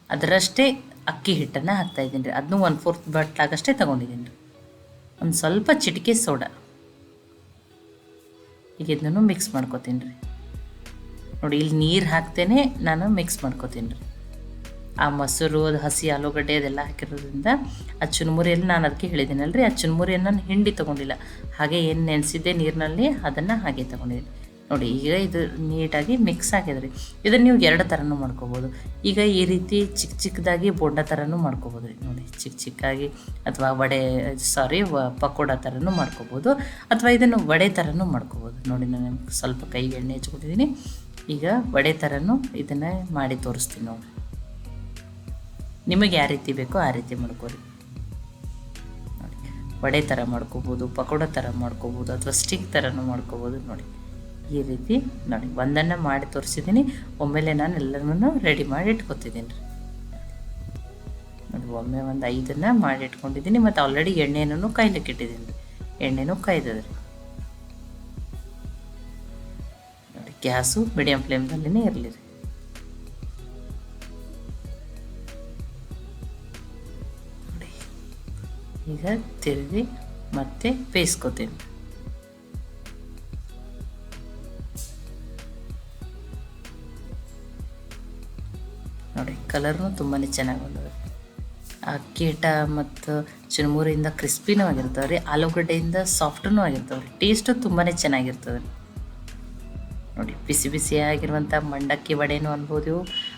ಅದರಷ್ಟೇ ಅಕ್ಕಿ ಹಿಟ್ಟನ್ನು ಹಾಕ್ತಾಯಿದ್ದೀನಿ ರೀ. ಅದನ್ನೂ ಒನ್ ಫೋರ್ತ್ ಬಟ್ಲಾಗಷ್ಟೇ ತೊಗೊಂಡಿದ್ದೀನಿ ರೀ. ಒಂದು ಸ್ವಲ್ಪ ಚಿಟಿಕೆ ಸೋಡಾ. ಈಗ ಇದನ್ನು ಮಿಕ್ಸ್ ಮಾಡ್ಕೋತೀನಿ ರೀ. ನೋಡಿ, ಇಲ್ಲಿ ನೀರು ಹಾಕ್ತೇನೆ, ನಾನು ಮಿಕ್ಸ್ ಮಾಡ್ಕೋತೀನಿ ರೀ. ಆ ಮೊಸರು, ಅದು ಹಸಿ ಆಲೂಗಡ್ಡೆ ಅದೆಲ್ಲ ಹಾಕಿರೋದ್ರಿಂದ ಆ ಚುನ್ಮುರಿಯಲ್ಲಿ ನಾನು ಅದಕ್ಕೆ ಹೇಳಿದ್ದೀನಲ್ಲ ರೀ ಆ ಚುನ್ಮುರಿಯನ್ನು ನಾನು ಹಿಂಡಿ ತೊಗೊಂಡಿಲ್ಲ. ಹಾಗೆ ಏನು ನೆನೆಸಿದ್ದೆ ನೀರಿನಲ್ಲಿ, ಅದನ್ನು ಹಾಗೆ ತೊಗೊಂಡಿದ್ದೀನಿ. ನೋಡಿ, ಈಗ ಇದು ನೀಟಾಗಿ ಮಿಕ್ಸ್ ಆಗಿದೆ ರೀ ಇದನ್ನು ನೀವು ಎರಡು ಥರನೂ ಮಾಡ್ಕೋಬೋದು. ಈಗ ಈ ರೀತಿ ಚಿಕ್ಕ ಚಿಕ್ಕದಾಗಿ ಬೋಂಡ ಥರನೂ ಮಾಡ್ಕೋಬೋದು ರೀ ನೋಡಿ ಚಿಕ್ಕ ಚಿಕ್ಕಾಗಿ ಅಥವಾ ವಡೆ ಸಾರಿ ಪಕೋಡ ಥರನೂ ಮಾಡ್ಕೋಬೋದು. ಅಥವಾ ಇದನ್ನು ವಡೆ ಥರನೂ ಮಾಡ್ಕೋಬೋದು. ನೋಡಿ, ನಾನು ಸ್ವಲ್ಪ ಕೈಗೆ ಎಣ್ಣೆ ಹಚ್ಕೊಂಡಿದ್ದೀನಿ ಈಗ ವಡೆ ಥರನೂ ಇದನ್ನು ಮಾಡಿ ತೋರಿಸ್ತೀನಿ ನೋಡಿ. ನಿಮಗೆ ಯಾವ ರೀತಿ ಬೇಕೋ ಆ ರೀತಿ ಮಾಡ್ಕೋರಿ. ವಡೆ ಥರ ಮಾಡ್ಕೋಬೋದು, ಪಕೋಡ ಥರ ಮಾಡ್ಕೋಬೋದು, ಅಥವಾ ಸ್ಟಿಕ್ ಥರನೂ ಮಾಡ್ಕೋಬೋದು, ನೋಡಿ. ಈ ರೀತಿ ನೋಡಿ, ಒಂದನ್ನು ಮಾಡಿ ತೋರಿಸಿದ್ದೀನಿ. ಒಮ್ಮೆಲೆ ನಾನು ಎಲ್ಲನೂ ರೆಡಿ ಮಾಡಿ ಇಟ್ಕೊತಿದ್ದೀನಿ. ರೀ ನೋಡಿ, ಒಮ್ಮೆ ಒಂದು ಐದನ್ನು ಮಾಡಿ ಇಟ್ಕೊಂಡಿದ್ದೀನಿ. ಮತ್ತು ಆಲ್ರೆಡಿ ಎಣ್ಣೆನೂ ಕಾಯ್ಲಿಕ್ಕೆ ಇಟ್ಟಿದ್ದೀನಿ. ರೀ ಎಣ್ಣೆನೂ ಕಾಯ್ದದ್ರಿ. ನೋಡಿ, ಗ್ಯಾಸು ಮೀಡಿಯಂ ಫ್ಲೇಮ್ದಲ್ಲೇ ಇರಲಿ ರೀ. ನೋಡಿ, ಈಗ ತಿರುಗಿ ಮತ್ತೆ ಬೇಯಿಸ್ಕೊತೀನಿ. ನೋಡಿ ಕಲರ್ನು ತುಂಬಾ ಚೆನ್ನಾಗಿ ಬಂದದ. ಆ ಕೀಟ ಮತ್ತು ಚುರುಮುರಿಯಿಂದ ಕ್ರಿಸ್ಪಿನೂ ಆಗಿರ್ತಾವೆ ರೀ, ಆಲೂಗಡ್ಡೆಯಿಂದ ಸಾಫ್ಟೂ ಆಗಿರ್ತಾವೆ ರೀ ಟೇಸ್ಟು ತುಂಬಾ ಚೆನ್ನಾಗಿರ್ತದೆ ನೋಡಿ, ಬಿಸಿ ಬಿಸಿಯಾಗಿರುವಂಥ ಮಂಡಕ್ಕಿ ವಡೆನೂ ಅನ್ಬೋದು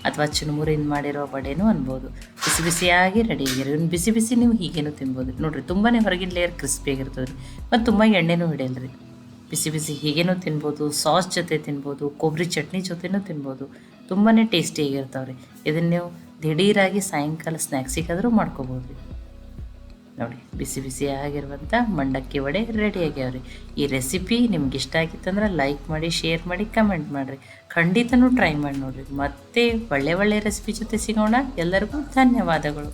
ಅಥವಾ ಚುರುಮುರಿಯಿಂದ ಮಾಡಿರೋ ವಡೆನೂ ಅನ್ಬೋದು. ಬಿಸಿ ಬಿಸಿಯಾಗಿ ರೆಡಿ ಆಗಿರಿ ಇನ್ನು ಬಿಸಿ ಬಿಸಿ ನೀವು ಹೀಗೇನು ತಿನ್ಬೋದು ನೋಡಿರಿ ತುಂಬಾ ಹೊರಗಿನ ಲೇಯರ್ ಕ್ರಿಸ್ಪಿ ಆಗಿರ್ತದೆ ರೀ, ಮತ್ತು ತುಂಬ ಎಣ್ಣೆನೂ ಹಿಡಿಯಲ್ಲ ರೀ. ಬಿಸಿ ಬಿಸಿ ಹೀಗೇನೂ ತಿನ್ಬೋದು ಸಾಸ್ ಜೊತೆ ತಿನ್ಬೋದು ಕೊಬ್ಬರಿ ಚಟ್ನಿ ಜೊತೆನೂ ತಿನ್ಬೋದು. ತುಂಬಾ ಟೇಸ್ಟಿಯಾಗಿರ್ತಾವೆ ರೀ ಇದನ್ನು ನೀವು ದಿಢೀರಾಗಿ ಸಾಯಂಕಾಲ ಸ್ನ್ಯಾಕ್ಸಿಗಾದರೂ ಮಾಡ್ಕೋಬೋದು ರೀ ನೋಡಿ, ಬಿಸಿ ಬಿಸಿ ಆಗಿರುವಂಥ ಮಂಡಕ್ಕಿ ವಡೆ ರೆಡಿ ಆಗ್ಯಾವ್ರಿ. ಈ ರೆಸಿಪಿ ನಿಮ್ಗೆ ಇಷ್ಟ ಆಗಿತ್ತಂದ್ರೆ ಲೈಕ್ ಮಾಡಿ ಶೇರ್ ಮಾಡಿ ಕಮೆಂಟ್ ಮಾಡಿರಿ. ಖಂಡಿತನೂ ಟ್ರೈ ಮಾಡಿ ನೋಡಿರಿ. ಮತ್ತೆ ಒಳ್ಳೆ ಒಳ್ಳೆ ರೆಸಿಪಿ ಜೊತೆ ಸಿಗೋಣ. ಎಲ್ಲರಿಗೂ ಧನ್ಯವಾದಗಳು.